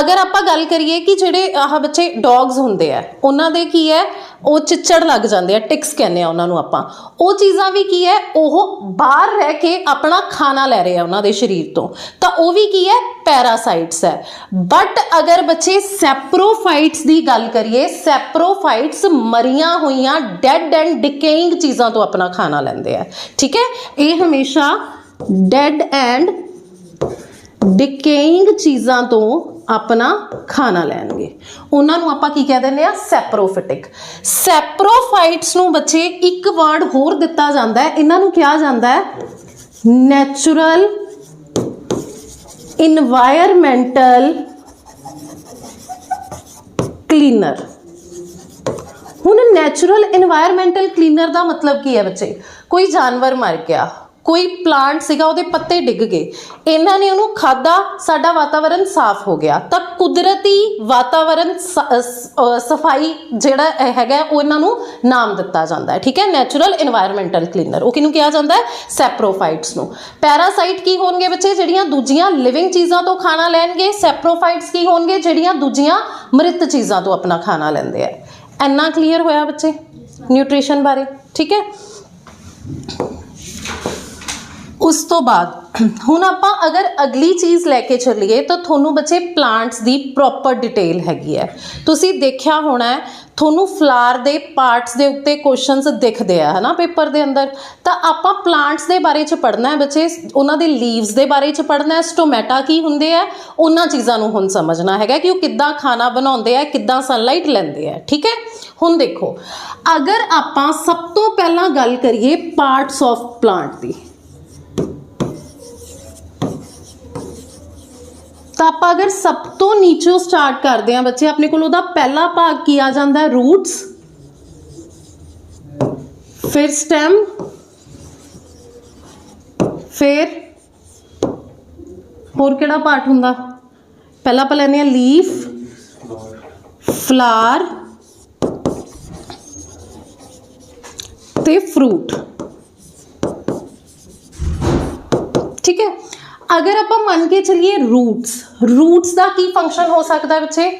ਅਗਰ ਆਪਾਂ ਗੱਲ ਕਰੀਏ ਕਿ ਜਿਹੜੇ ਆਹ ਬੱਚੇ ਡੌਗਸ ਹੁੰਦੇ ਆ, ਉਹਨਾਂ ਦੇ ਕੀ ਹੈ? ਉਹ ਚਿੱਚੜ ਲੱਗ ਜਾਂਦੇ ਆ ਟਿਕਸ ਕਹਿੰਦੇ ਆ ਉਹਨਾਂ ਨੂੰ ਆਪਾਂ। ਉਹ ਚੀਜ਼ਾਂ ਵੀ ਕੀ ਹੈ? ਉਹ ਬਾਹਰ ਰਹਿ ਕੇ ਆਪਣਾ ਖਾਣਾ ਲੈ ਰਹੇ ਆ ਉਹਨਾਂ ਦੇ ਸਰੀਰ ਤੋਂ। ਤਾਂ ਉਹ ਵੀ ਕੀ ਹੈ? ਪੈਰਾਸਾਈਟਸ ਹੈ। ਬਟ ਅਗਰ ਬੱਚੇ ਸੈਪਰੋਫਾਈਟਸ ਦੀ ਗੱਲ ਕਰੀਏ ਸੈਪਰੋਫਾਈਟਸ ਮਰੀਆਂ ਹੋਈਆਂ ਡੈਡ ਐਂਡ ਡਿਕੇਇੰਗ ਚੀਜ਼ਾਂ ਤੋਂ ਆਪਣਾ ਖਾਣਾ ਲੈਂਦੇ ਆ। ਠੀਕ ਹੈ? ਇਹ ਹਮੇਸ਼ਾ ਡੈਡ ਐਂਡ ਡਿਕੇਇੰਗ ਚੀਜ਼ਾਂ ਤੋਂ ਆਪਣਾ ਖਾਣਾ ਲੈਣਗੇ। ਉਹਨਾਂ ਨੂੰ ਆਪਾਂ ਕੀ ਕਹਿ ਦਿੰਦੇ ਆ ਸੈਪਰੋਫਿਟਿਕ। ਸੈਪਰੋਫਾਈਟਸ ਨੂੰ ਬੱਚੇ ਇੱਕ ਵਰਡ ਹੋਰ ਦਿੱਤਾ ਜਾਂਦਾ ਹੈ। ਇਹਨਾਂ ਨੂੰ ਕਿਹਾ ਜਾਂਦਾ ਹੈ? Natural environmental cleaner. ਹੁਣ ਨੈਚੁਰਲ এনवायरमेंटल ਕਲੀਨਰ ਦਾ ਮਤਲਬ ਕੀ ਹੈ ਬੱਚੇ? ਕੋਈ ਜਾਨਵਰ ਮਰ ਗਿਆ। ਕੋਈ ਪਲਾਂਟ ਸੀਗਾ, ਉਹਦੇ ਪੱਤੇ ਡਿੱਗ ਗਏ। ਇਹਨਾਂ ਨੇ ਉਹਨੂੰ ਖਾਦਾ ਸਾਡਾ ਵਾਤਾਵਰਨ ਸਾਫ਼ ਹੋ ਗਿਆ। ਤਾਂ ਕੁਦਰਤੀ ਵਾਤਾਵਰਨ ਸਫ਼ਾਈ ਜਿਹੜਾ ਹੈਗਾ, ਉਹ ਇਹਨਾਂ ਨੂੰ ਨਾਮ ਦਿੱਤਾ ਜਾਂਦਾ ਹੈ। ਠੀਕ ਹੈ? ਨੈਚੁਰਲ এনवायरमेंटਲ ਕਲੀਨਰ ਉਹ ਕਿਹਨੂੰ ਕਿਹਾ ਜਾਂਦਾ ਹੈ? ਸੈਪਰੋਫਾਈਟਸ ਨੂੰ। ਪੈਰਾਸਾਈਟ ਕੀ ਹੋਣਗੇ ਬੱਚੇ? ਜਿਹੜੀਆਂ ਦੂਜੀਆਂ ਲਿਵਿੰਗ ਚੀਜ਼ਾਂ ਤੋਂ ਖਾਣਾ ਲੈਣਗੇ। ਸੈਪਰੋਫਾਈਟਸ ਕੀ ਹੋਣਗੇ? ਜਿਹੜੀਆਂ ਦੂਜੀਆਂ ਮ੍ਰਿਤ ਚੀਜ਼ਾਂ ਤੋਂ ਆਪਣਾ ਖਾਣਾ ਲੈਂਦੇ ਆ। ਇੰਨਾ ਕਲੀਅਰ ਹੋਇਆ ਬੱਚੇ? ਨਿਊਟ੍ਰੀਸ਼ਨ ਬਾਰੇ। ਠੀਕ ਹੈ? ਉਸ ਤੋਂ ਬਾਅਦ, ਹੁਣ ਆਪਾਂ ਅਗਰ ਅਗਲੀ ਚੀਜ਼ ਲੈ ਕੇ ਚੱਲੀਏ, ਤਾਂ ਤੁਹਾਨੂੰ ਬੱਚੇ ਪਲਾਂਟਸ ਦੀ ਪ੍ਰੋਪਰ ਡਿਟੇਲ ਹੈਗੀ ਹੈ। ਤੁਸੀਂ ਦੇਖਿਆ ਹੋਣਾ ਹੈ, ਤੁਹਾਨੂੰ ਫਲਾਰ ਦੇ ਪਾਰਟਸ ਦੇ ਉੱਤੇ ਕੁਐਸਚਨਸ ਦਿਖਦੇ ਆ, ਹਨਾ ਪੇਪਰ ਦੇ ਅੰਦਰ। ਤਾਂ ਆਪਾਂ ਪਲਾਂਟਸ ਦੇ ਬਾਰੇ ਚ ਪੜ੍ਹਨਾ ਹੈ ਬੱਚੇ, ਉਹਨਾਂ ਦੇ ਲੀਵਸ ਦੇ ਬਾਰੇ ਚ ਪੜ੍ਹਨਾ ਹੈ ਸਟੋਮੈਟਾ ਕੀ ਹੁੰਦੇ ਆ, ਉਹਨਾਂ ਚੀਜ਼ਾਂ ਨੂੰ ਹੁਣ ਸਮਝਣਾ ਹੈਗਾ, ਕਿ ਉਹ ਕਿੱਦਾਂ ਖਾਣਾ ਬਣਾਉਂਦੇ ਆ, ਕਿੱਦਾਂ ਸਨਲਾਈਟ ਲੈਂਦੇ ਆ, ਠੀਕ ਹੈ? ਹੁਣ ਦੇਖੋ, ਅਗਰ ਆਪਾਂ ਸਭ ਤੋਂ ਪਹਿਲਾਂ ਗੱਲ ਕਰੀਏ ਪਾਰਟਸ ਆਫ ਪਲਾਂਟ ਦੀ ਤਾਂ ਆਪਾਂ ਅਗਰ ਸਭ ਤੋਂ ਨੀਚੋਂ ਸਟਾਰਟ ਕਰਦੇ ਹਾਂ ਬੱਚੇ, ਆਪਣੇ ਕੋਲ ਉਹਦਾ ਪਹਿਲਾ ਭਾਗ ਕੀ ਆ ਜਾਂਦਾ ਹੈ? ਰੂਟਸ ਫਿਰ ਸਟੈਮ ਫਿਰ ਹੋਰ ਕਿਹੜਾ ਪਾਰਟ ਹੁੰਦਾ? ਪਹਿਲਾਂ ਆਪਾਂ ਲੈਂਦੇ ਹਾਂ ਲੀਫ ਫਲਾਰ ਤੇ ਫਰੂਟ ਠੀਕ ਹੈ? ਅਗਰ ਆਪਾਂ ਮੰਨ ਕੇ ਚਲੀਏ ਰੂਟਸ ਰੂਟਸ ਦਾ ਕੀ ਫੰਕਸ਼ਨ ਹੋ ਸਕਦਾ ਬੱਚੇ?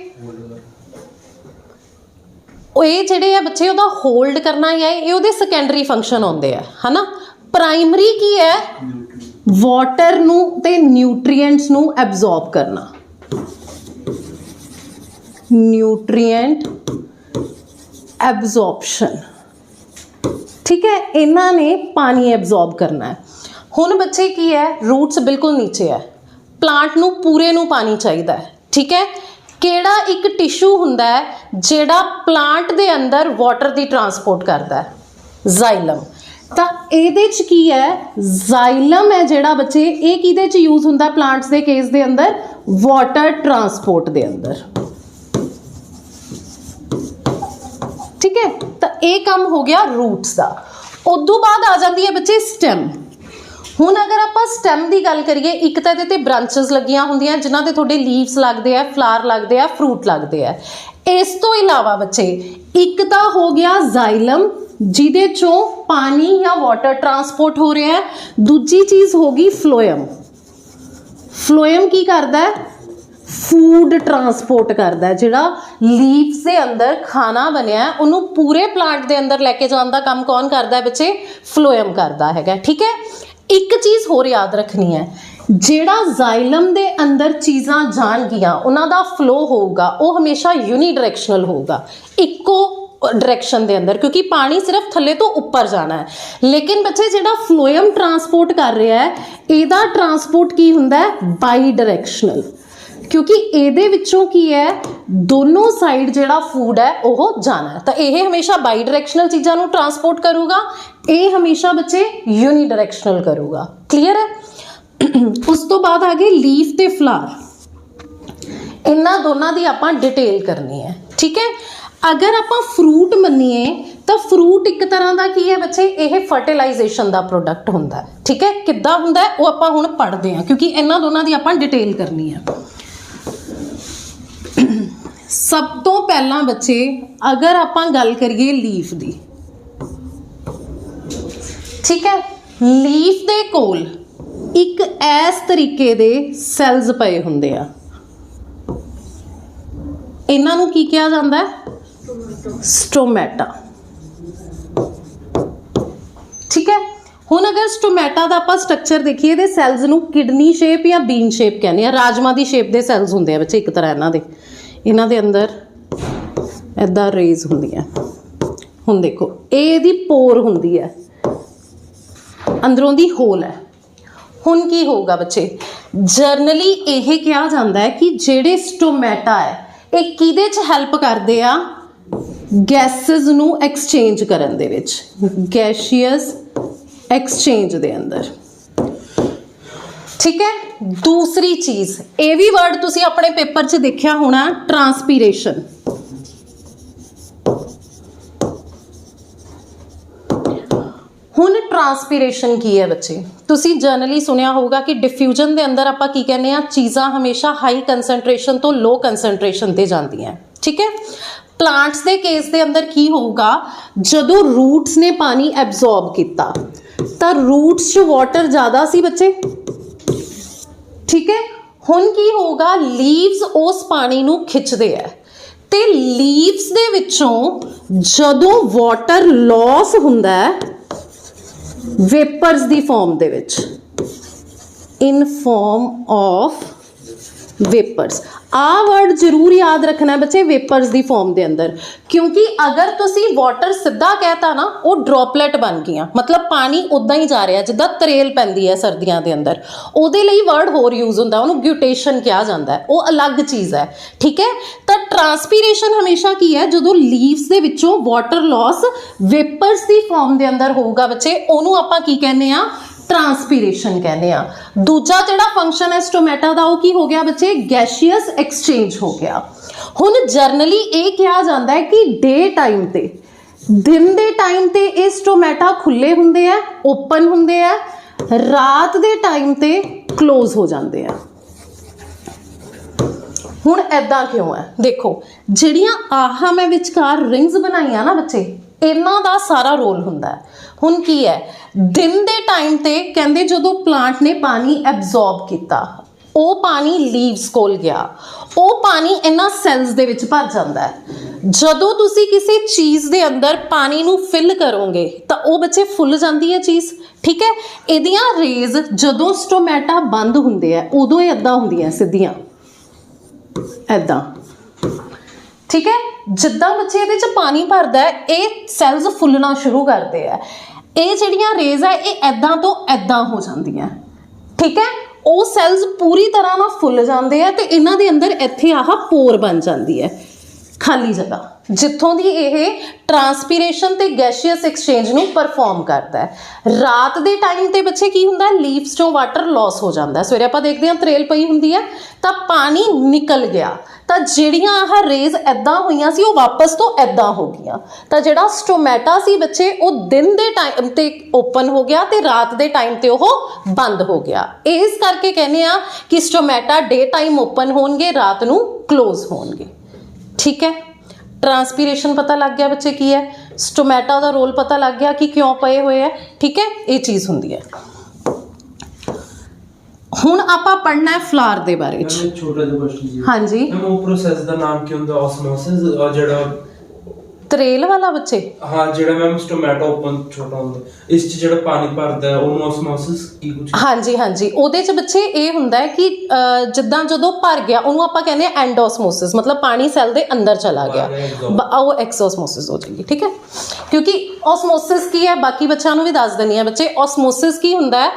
ਉਹ ਇਹ ਜਿਹੜੇ ਆ ਬੱਚੇ, ਉਹਦਾ ਹੋਲਡ ਕਰਨਾ ਹੀ ਹੈ ਇਹ ਉਹਦੇ ਸੈਕੰਡਰੀ ਫੰਕਸ਼ਨ ਹੁੰਦੇ ਆ, ਹਨਾ? ਪ੍ਰਾਇਮਰੀ ਕੀ ਹੈ? ਵਾਟਰ ਨੂੰ ਤੇ ਨਿਊਟ੍ਰੀਐਂਟਸ ਨੂੰ ਐਬਜ਼ੌਰਬ ਕਰਨਾ। ਨਿਊਟ੍ਰੀਐਂਟ ਐਬਜ਼ੌਰਪਸ਼ਨ ਠੀਕ ਹੈ? ਇਹਨਾਂ ਨੇ ਪਾਣੀ ਐਬਜ਼ੌਰਬ ਕਰਨਾ ਹੈ। ਹੁਣ ਬੱਚੇ ਕੀ ਹੈ? ਰੂਟਸ ਬਿਲਕੁਲ ਨੀਚੇ ਹੈ। ਪਲਾਂਟ ਨੂੰ ਪੂਰੇ ਨੂੰ ਪਾਣੀ ਚਾਹੀਦਾ ਹੈ, ਠੀਕ ਹੈ? ਕਿਹੜਾ ਇੱਕ ਟਿਸ਼ੂ ਹੁੰਦਾ ਹੈ ਜਿਹੜਾ ਪਲਾਂਟ ਦੇ ਅੰਦਰ ਵਾਟਰ ਦੀ ਟਰਾਂਸਪੋਰਟ ਕਰਦਾ ਹੈ? ਜ਼ਾਈਲਮ ਤਾਂ ਇਹਦੇ ਚ ਕੀ ਹੈ? ਜ਼ਾਈਲਮ ਹੈ ਜਿਹੜਾ ਬੱਚੇ, ਇਹ ਕਿਹਦੇ ਚ ਯੂਜ਼ ਹੁੰਦਾ ਪਲਾਂਟਸ ਦੇ ਕੇਸ ਦੇ ਅੰਦਰ? ਵਾਟਰ ਟਰਾਂਸਪੋਰਟ ਦੇ ਅੰਦਰ। ਠੀਕ ਹੈ? ਤਾਂ ਇਹ ਕੰਮ ਹੋ ਗਿਆ ਰੂਟਸ ਦਾ। ਉਦੋਂ ਬਾਅਦ ਆ ਜਾਂਦੀ ਹੈ ਬੱਚੇ ਸਟੈਮ ਹੁਣ ਅਗਰ ਆਪਾਂ ਸਟੈਮ ਦੀ ਗੱਲ ਕਰੀਏ, ਇੱਕ ਤਾਂ ਇਹਦੇ ਤੇ ਬ੍ਰਾਂਚਸ ਲੱਗੀਆਂ ਹੁੰਦੀਆਂ, ਜਿਨ੍ਹਾਂ ਤੇ ਤੁਹਾਡੇ ਲੀਵਸ ਲੱਗਦੇ ਆ ਫਲਾਰ ਲੱਗਦੇ ਆ ਫਰੂਟ ਲੱਗਦੇ ਆ। ਇਸ ਤੋਂ ਇਲਾਵਾ ਬੱਚੇ, ਇੱਕ ਤਾਂ ਹੋ ਗਿਆ ਜ਼ਾਈਲਮ ਜਿਹਦੇ ਚੋਂ ਪਾਣੀ ਜਾਂ ਵਾਟਰ ਟਰਾਂਸਪੋਰਟ ਹੋ ਰਿਹਾ ਹੈ। ਦੂਜੀ ਚੀਜ਼ ਹੋ ਗਈ ਫਲੋਇਮ ਫਲੋਇਮ ਕੀ ਕਰਦਾ ਹੈ? ਫੂਡ ਟਰਾਂਸਪੋਰਟ ਕਰਦਾ ਜਿਹੜਾ ਲੀਵਸ ਦੇ ਅੰਦਰ ਖਾਣਾ ਬਣਿਆ ਉਹਨੂੰ ਪੂਰੇ ਪਲਾਂਟ ਦੇ ਅੰਦਰ ਲੈ ਕੇ ਜਾਣ ਦਾ ਕੰਮ ਕੌਣ ਕਰਦਾ ਬੱਚੇ? ਫਲੋਇਮ ਕਰਦਾ ਹੈਗਾ, ਠੀਕ ਹੈ? ਇੱਕ ਚੀਜ਼ ਹੋਰ ਯਾਦ ਰੱਖਣੀ ਹੈ। ਜਿਹੜਾ ਜ਼ਾਈਲਮ ਦੇ ਅੰਦਰ ਚੀਜ਼ਾਂ ਜਾਣਗੀਆਂ, ਉਹਨਾਂ ਦਾ ਫਲੋ ਹੋਊਗਾ, ਉਹ ਹਮੇਸ਼ਾ ਯੂਨੀ ਡਾਇਰੈਕਸ਼ਨਲ ਹੋਊਗਾ। ਇੱਕੋ ਡਾਇਰੈਕਸ਼ਨ ਦੇ ਅੰਦਰ, ਕਿਉਂਕਿ ਪਾਣੀ ਸਿਰਫ ਥੱਲੇ ਤੋਂ ਉੱਪਰ ਜਾਣਾ ਹੈ। ਲੇਕਿਨ ਬੱਚੇ, ਜਿਹੜਾ ਫਲੋਇਮ ਟਰਾਂਸਪੋਰਟ ਕਰ ਰਿਹਾ ਹੈ, ਇਹਦਾ ਟਰਾਂਸਪੋਰਟ ਕੀ ਹੁੰਦਾ ਹੈ? ਬਾਈ ਡਾਇਰੈਕਸ਼ਨਲ ਕਿਉਂਕਿ ਇਹਦੇ ਵਿੱਚੋਂ ਕੀ ਹੈ? ਦੋਨੋਂ ਸਾਈਡ ਜਿਹੜਾ ਫੂਡ ਹੈ, ਉਹ ਜਾਣਾ ਤਾਂ ਇਹ ਹਮੇਸ਼ਾ ਬਾਈ ਡਾਇਰੈਕਸ਼ਨਲ ਚੀਜ਼ਾਂ ਨੂੰ ਟਰਾਂਸਪੋਰਟ ਕਰੂਗਾ, ਇਹ ਹਮੇਸ਼ਾ ਬੱਚੇ ਯੂਨੀ ਡਾਇਰੈਕਸ਼ਨਲ ਕਰੂਗਾ। ਕਲੀਅਰ ਹੈ? ਉਸ ਤੋਂ ਬਾਅਦ ਆ ਗਏ ਲੀਫ ਤੇ ਫਲਾਰ ਇਹਨਾਂ ਦੋਨਾਂ ਦੀ ਆਪਾਂ ਡਿਟੇਲ ਕਰਨੀ ਹੈ, ਠੀਕ ਹੈ? ਅਗਰ ਆਪਾਂ ਫਰੂਟ ਮੰਨੀਏ, ਤਾਂ ਫਰੂਟ ਇੱਕ ਤਰ੍ਹਾਂ ਦਾ ਕੀ ਹੈ ਬੱਚੇ? ਇਹ ਫਰਟੀਲਾਈਜੇਸ਼ਨ ਦਾ ਪ੍ਰੋਡਕਟ ਹੁੰਦਾ ਹੈ, ਠੀਕ ਹੈ? ਕਿੱਦਾਂ ਹੁੰਦਾ ਉਹ ਆਪਾਂ ਹੁਣ ਪੜ੍ਹਦੇ ਹਾਂ, ਕਿਉਂਕਿ ਇਹਨਾਂ ਦੋਨਾਂ ਦੀ ਆਪਾਂ ਡਿਟੇਲ ਕਰਨੀ ਹੈ। ਸਭ ਤੋਂ ਪਹਿਲਾਂ ਬੱਚੇ, ਅਗਰ ਆਪਾਂ ਗੱਲ ਕਰੀਏ ਲੀਫ ਦੀ। ਠੀਕ ਹੈ? ਲੀਫ ਦੇ ਕੋਲ ਇੱਕ ਐਸ ਤਰੀਕੇ ਦੇ ਸੈਲਸ ਪਏ ਹੁੰਦੇ ਆ। ਇਹਨਾਂ ਨੂੰ ਕੀ ਕਿਹਾ ਜਾਂਦਾ ਹੈ? ਸਟੋਮੈਟਾ। ਠੀਕ ਹੈ? ਹੁਣ ਅਗਰ ਸਟੋਮੈਟਾ ਦਾ ਆਪਾਂ ਸਟਰਕਚਰ ਦੇਖੀਏ, ਇਹਦੇ ਸੈਲਸ ਨੂੰ ਕਿਡਨੀ ਸ਼ੇਪ ਜਾਂ ਬੀਨ ਸ਼ੇਪ ਕਹਿੰਦੇ ਆ। ਰਾਜਮਾ ਦੀ ਸ਼ੇਪ ਦੇ ਸੈਲਸ ਹੁੰਦੇ ਆ ਬੱਚੇ, ਇੱਕ ਤਰ੍ਹਾਂ ਇਹਨਾਂ ਦੇ। ਇਹਨਾਂ ਦੇ ਅੰਦਰ ਐਦਾਂ ਰੇਜ਼ ਹੁੰਦੀਆਂ। ਹੁਣ ਦੇਖੋ ਇਹ ਇਹਦੀ ਪੋਰ ਹੁੰਦੀ ਹੈ। ਅੰਦਰੋਂ ਦੀ ਹੋਲ ਹੈ। ਹੁਣ ਕੀ ਹੋਊਗਾ ਬੱਚੇ? ਜਰਨਲੀ ਇਹ ਕਿਹਾ ਜਾਂਦਾ ਹੈ ਕਿ ਜਿਹੜੇ ਸਟੋਮੈਟਾ ਹੈ, ਇਹ ਕਿਹਦੇ 'ਚ ਹੈਲਪ ਕਰਦੇ ਆ? ਗੈਸਸ ਨੂੰ ਐਕਸਚੇਂਜ ਕਰਨ ਦੇ ਵਿੱਚ। ਗੈਸ਼ੀਅਸ ਐਕਸਚੇਂਜ ਦੇ ਅੰਦਰ। ਠੀਕ ਹੈ? ਦੂਸਰੀ ਚੀਜ਼, ਇਹ ਵੀ ਵਰਡ ਤੁਸੀਂ ਆਪਣੇ ਪੇਪਰ 'ਚ ਦੇਖਿਆ ਹੋਣਾ ਟਰਾਂਸਪੀਰੇਸ਼ਨ ਹੁਣ ਟਰਾਂਸਪੀਰੇਸ਼ਨ ਕੀ ਹੈ ਬੱਚੇ? ਤੁਸੀਂ ਜਰਨਲੀ ਸੁਣਿਆ ਹੋਊਗਾ ਕਿ ਡਿਫਿਊਜ਼ਨ ਦੇ ਅੰਦਰ ਆਪਾਂ ਕੀ ਕਹਿੰਦੇ ਆ ਚੀਜ਼ਾਂ ਹਮੇਸ਼ਾ ਹਾਈ ਕਨਸੈਂਟਰੇਸ਼ਨ ਤੋਂ ਲੋ ਕਨਸੈਂਟਰੇਸ਼ਨ ਤੇ ਜਾਂਦੀਆਂ ਠੀਕ ਹੈ? ਪਲਾਂਟਸ ਦੇ ਕੇਸ ਦੇ ਅੰਦਰ ਕੀ ਹੋਊਗਾ? ਜਦੋਂ ਰੂਟਸ ਨੇ ਪਾਣੀ ਐਬਜ਼ੌਰਬ ਕੀਤਾ, ਤਾਂ ਰੂਟਸ 'ਚ ਵਾਟਰ ਜ਼ਿਆਦਾ ਸੀ ਬੱਚੇ? ਠੀਕ ਹੈ? ਹੁਣ ਕੀ ਹੋਊਗਾ? ਲੀਵਸ ਉਸ ਪਾਣੀ ਨੂੰ ਖਿੱਚਦੇ ਆ। ਤੇ ਲੀਵਸ ਦੇ ਵਿੱਚੋਂ ਜਦੋਂ ਵਾਟਰ ਲਾਸ ਹੁੰਦਾ ਹੈ ਵੇਪਰਸ ਦੀ ਫਾਰਮ ਦੇ ਵਿੱਚ ਇਨ ਫਾਰਮ ਆਫ ਵੇਪਰਸ ਆ ਵਰਡ ਜ਼ਰੂਰ ਯਾਦ ਰੱਖਣਾ ਬੱਚੇ ਵੇਪਰਸ ਦੀ ਫਾਰਮ ਦੇ ਅੰਦਰ। ਕਿਉਂਕਿ ਅਗਰ ਤੁਸੀਂ ਵਾਟਰ ਸਿੱਧਾ ਕਹਿਤਾ ਨਾ, ਉਹ ਡ੍ਰੌਪਲੇਟ ਬਣ ਗਈਆਂ। ਮਤਲਬ ਪਾਣੀ ਉਦਾਂ ਹੀ ਜਾ ਰਿਹਾ, ਜਿੱਦਾਂ ਤਰੇਲ ਪੈਂਦੀ ਹੈ ਸਰਦੀਆਂ ਦੇ ਅੰਦਰ। ਉਹਦੇ ਲਈ ਵਰਡ ਹੋਰ ਯੂਜ਼ ਹੁੰਦਾ, ਉਹਨੂੰ ਗਿਊਟੇਸ਼ਨ ਕਿਹਾ ਜਾਂਦਾ ਉਹ ਅਲੱਗ ਚੀਜ਼ ਹੈ। ਠੀਕ ਹੈ? ਤਾਂ ਟਰਾਂਸਪੀਰੇਸ਼ਨ ਹਮੇਸ਼ਾ ਕੀ ਹੈ? ਜਦੋਂ ਲੀਵਸ ਦੇ ਵਿੱਚੋਂ ਵਾਟਰ ਲਾਸ ਵੇਪਰਸ ਦੀ ਫਾਰਮ ਦੇ ਅੰਦਰ ਹੋਊਗਾ ਬੱਚੇ, ਉਹਨੂੰ ਆਪਾਂ ਕੀ ਕਹਿੰਦੇ ਆ ਟਰਾਂਸਪੀਰੇਸ਼ਨ ਕਹਿੰਦੇ ਆ। ਦੂਜਾ ਜਿਹੜਾ ਫੰਕਸ਼ਨ ਹੈ ਸਟੋਮੈਟਾ ਦਾ, ਉਹ ਕੀ ਹੋ ਗਿਆ ਬੱਚੇ? ਗੈਸ਼ੀਅਸ ਐਕਸਚੇਂਜ ਹੋ ਗਿਆ। ਹੁਣ ਜਰਨਲੀ ਇਹ ਕਿਹਾ ਜਾਂਦਾ ਹੈ ਕਿ ਡੇ ਟਾਈਮ ਤੇ, ਦਿਨ ਦੇ ਟਾਈਮ ਤੇ ਇਹ ਸਟੋਮੈਟਾ ਖੁੱਲੇ ਹੁੰਦੇ ਆ ਓਪਨ ਹੁੰਦੇ ਆ, ਰਾਤ ਦੇ ਟਾਈਮ ਤੇ ক্লোਜ਼ ਹੋ ਜਾਂਦੇ ਆ। ਹੁਣ ਐਦਾਂ ਕਿਉਂ ਹੈ? ਦੇਖੋ, ਜਿਹੜੀਆਂ ਆਹ ਮੈਂ ਵਿਚਕਾਰ ਰਿੰਗਸ ਬਣਾਈਆਂ ਨਾ ਬੱਚੇ, ਇਹਨਾਂ ਦਾ ਸਾਰਾ ਰੋਲ ਹੁੰਦਾ ਹੈ। ਹੁਣ ਕੀ ਹੈ? ਦਿਨ ਦੇ ਟਾਈਮ ਤੇ ਕਹਿੰਦੇ ਜਦੋਂ ਪਲਾਂਟ ਨੇ ਪਾਣੀ ਐਬਜ਼ੌਰਬ ਕੀਤਾ, ਉਹ ਪਾਣੀ ਲੀਵਸ ਕੋਲ ਗਿਆ। ਉਹ ਪਾਣੀ ਇਹਨਾਂ ਸੈਲਸ ਦੇ ਵਿੱਚ ਭਰ ਜਾਂਦਾ ਹੈ। ਜਦੋਂ ਤੁਸੀਂ ਕਿਸੇ ਚੀਜ਼ ਦੇ ਅੰਦਰ ਪਾਣੀ ਨੂੰ ਫਿਲ ਕਰੋਗੇ, ਤਾਂ ਉਹ ਬੱਚੇ ਫੁੱਲ ਜਾਂਦੀ ਹੈ ਚੀਜ਼, ਠੀਕ ਹੈ? ਇਹਦੀਆਂ ਰੇਜ਼ ਜਦੋਂ ਸਟੋਮੈਟਾ ਬੰਦ ਹੁੰਦੇ ਆ ਉਦੋਂ ਇਹ ਅੱਧਾ ਹੁੰਦੀਆਂ ਸਿੱਧੀਆਂ। ਐਦਾਂ ਠੀਕ ਹੈ? ਜਿੱਦਾਂ ਬੱਚੇ ਇਹਦੇ ਚ ਪਾਣੀ ਭਰਦਾ ਹੈ, ਇਹ ਸੈਲਸ ਫੁੱਲਣਾ ਸ਼ੁਰੂ ਕਰਦੇ ਆ ਇਹ ਜਿਹੜੀਆਂ ਰੇਜ਼ ਆ, ਇਹ ਐਦਾਂ ਤੋਂ ਐਦਾਂ ਹੋ ਜਾਂਦੀਆਂ। ਠੀਕ ਹੈ? ਉਹ ਸੈਲਸ ਪੂਰੀ ਤਰ੍ਹਾਂ ਨਾਲ ਫੁੱਲ ਜਾਂਦੇ ਆ ਤੇ ਇਹਨਾਂ ਦੇ ਅੰਦਰ ਇੱਥੇ ਆਹ ਪੋਰ ਬਣ ਜਾਂਦੀ ਹੈ। ਖਾਲੀ ਜਗ੍ਹਾ। ਜਿੱਥੋਂ ਦੀ ਇਹ ਟਰਾਂਸਪੀਰੇਸ਼ਨ ਤੇ ਗੈਸੀਅਸ ਐਕਸਚੇਂਜ ਨੂੰ ਪਰਫਾਰਮ ਕਰਦਾ ਹੈ। ਰਾਤ ਦੇ ਟਾਈਮ ਤੇ ਬੱਚੇ ਕੀ ਹੁੰਦਾ ਲੀਵਸ ਚੋਂ ਵਾਟਰ ਲਾਸ ਹੋ ਜਾਂਦਾ ਸਵੇਰੇ ਆਪਾਂ ਦੇਖਦੇ ਹਾਂ ਤਰੇਲ ਪਈ ਹੁੰਦੀ ਹੈ, ਤਾਂ ਪਾਣੀ ਨਿਕਲ ਗਿਆ। ਤਾਂ ਜਿਹੜੀਆਂ ਆਹ ਰੇਜ਼ ਐਦਾਂ ਹੋਈਆਂ ਸੀ, ਉਹ ਵਾਪਸ ਤੋਂ ਐਦਾਂ ਹੋ ਗਈਆਂ। ਤਾਂ ਜਿਹੜਾ ਸਟੋਮੈਟਾ ਸੀ ਬੱਚੇ, ਉਹ ਦਿਨ ਦੇ ਟਾਈਮ ਤੇ ਓਪਨ ਹੋ ਗਿਆ ਤੇ ਰਾਤ ਦੇ ਟਾਈਮ ਤੇ ਉਹ ਬੰਦ ਹੋ ਗਿਆ। ਇਸ ਕਰਕੇ ਕਹਿੰਦੇ ਆ ਕਿ ਸਟੋਮੈਟਾ ਡੇ ਟਾਈਮ ਓਪਨ ਹੋਣਗੇ, ਰਾਤ ਨੂੰ ਕਲੋਜ਼ ਹੋਣਗੇ। ਠੀਕ ਹੈ ਟਰਾਂਸਪੀਰੇਸ਼ਨ ਪਤਾ ਲੱਗ ਗਿਆ ਬੱਚੇ ਕੀ ਹੈ ਸਟੋਮੈਟਾ ਦਾ ਰੋਲ ਪਤਾ ਲੱਗ ਗਿਆ ਕਿ ਕਿਉਂ ਪਏ ਹੋਏ ਹੈ ਠੀਕ ਹੈ ਇਹ ਚੀਜ਼ ਹੁੰਦੀ ਹੈ ਹੁਣ ਆਪਾਂ ਪੜ੍ਹਨਾ ਹੈ ਫਲਾਰ ਦੇ ਬਾਰੇ ਚ ਮੈਂ ਛੋਟਾ ਜਿਹਾ ਕੁਐਸਚਨ ਜੀ ਹਾਂਜੀ ਮੈਮ ਉਹ ਪ੍ਰੋਸੈਸ ਦਾ ਨਾਮ ਕੀ ਹੁੰਦਾ ਆਸਮੋਸਿਸ ਜਿਹੜਾ ਤਰੇਲ ਵਾਲਾ ਬੱਚੇ? ਹਾਂ ਜਿਹੜਾ ਮੈਮ ਸਟੋਮੈਟੋ ਓਪਨ ਛੋਟਾ ਹੁੰਦਾ। ਇਸ ਚ ਜਿਹੜਾ ਪਾਣੀ ਭਰਦਾ ਹੈ ਉਹਨੂੰ ਆਸਮੋਸਿਸ ਕੀ ਕੁਝ ਹਾਂਜੀ ਹਾਂਜੀ। ਉਹਦੇ ਚ ਬੱਚੇ ਇਹ ਹੁੰਦਾ ਹੈ ਕਿ ਅਹ, ਜਿੱਦਾਂ ਜਦੋਂ ਭਰ ਗਿਆ ਉਹਨੂੰ ਆਪਾਂ ਕਹਿੰਦੇ ਆ ਐਂਡੋਸਮੋਸਿਸ ਮਤਲਬ ਪਾਣੀ ਸੈੱਲ ਦੇ ਅੰਦਰ ਚਲਾ ਗਿਆ। ਬ- ਉਹ ਐਕਸੋਸਮੋਸਿਸ ਹੋ ਜਾਏਗੀ ਠੀਕ ਹੈ? ਕਿਉਂਕਿ ਆਸਮੋਸਿਸ ਕੀ ਹੈ? ਬਾਕੀ ਬੱਚਿਆਂ ਨੂੰ ਵੀ ਦੱਸ ਦਿੰਨੀ ਆ ਬੱਚੇ ਆਸਮੋਸਿਸ ਕੀ ਹੁੰਦਾ ਹੈ?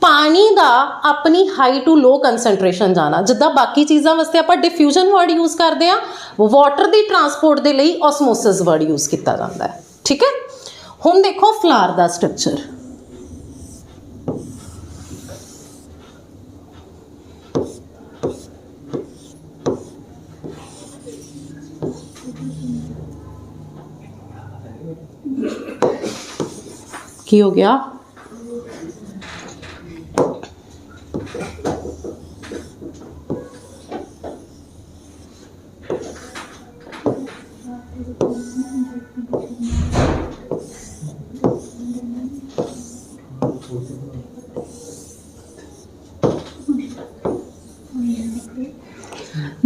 ਪਾਣੀ ਦਾ ਆਪਣੀ ਹਾਈ ਟੂ ਲੋ ਕਨਸੈਂਟਰੇਸ਼ਨ ਜਾਣਾ। ਜਿੱਦਾਂ ਬਾਕੀ ਚੀਜ਼ਾਂ ਵਾਸਤੇ ਆਪਾਂ ਡਿਫਿਊਜ਼ਨ ਵਰਡ ਯੂਜ਼ ਕਰਦੇ ਆ ਵਾਟਰ ਦੀ ਟਰਾਂਸਪੋਰਟ ਦੇ ਲਈ ਆਸਮੋਸਿਸ ਵਰਡ ਯੂਜ਼ ਕੀਤਾ ਜਾਂਦਾ ਹੈ। ਠੀਕ ਹੈ? ਹੁਣ ਦੇਖੋ ਫਲਾਰ ਦਾ ਸਟਰਕਚਰ ਕੀ ਹੋ ਗਿਆ?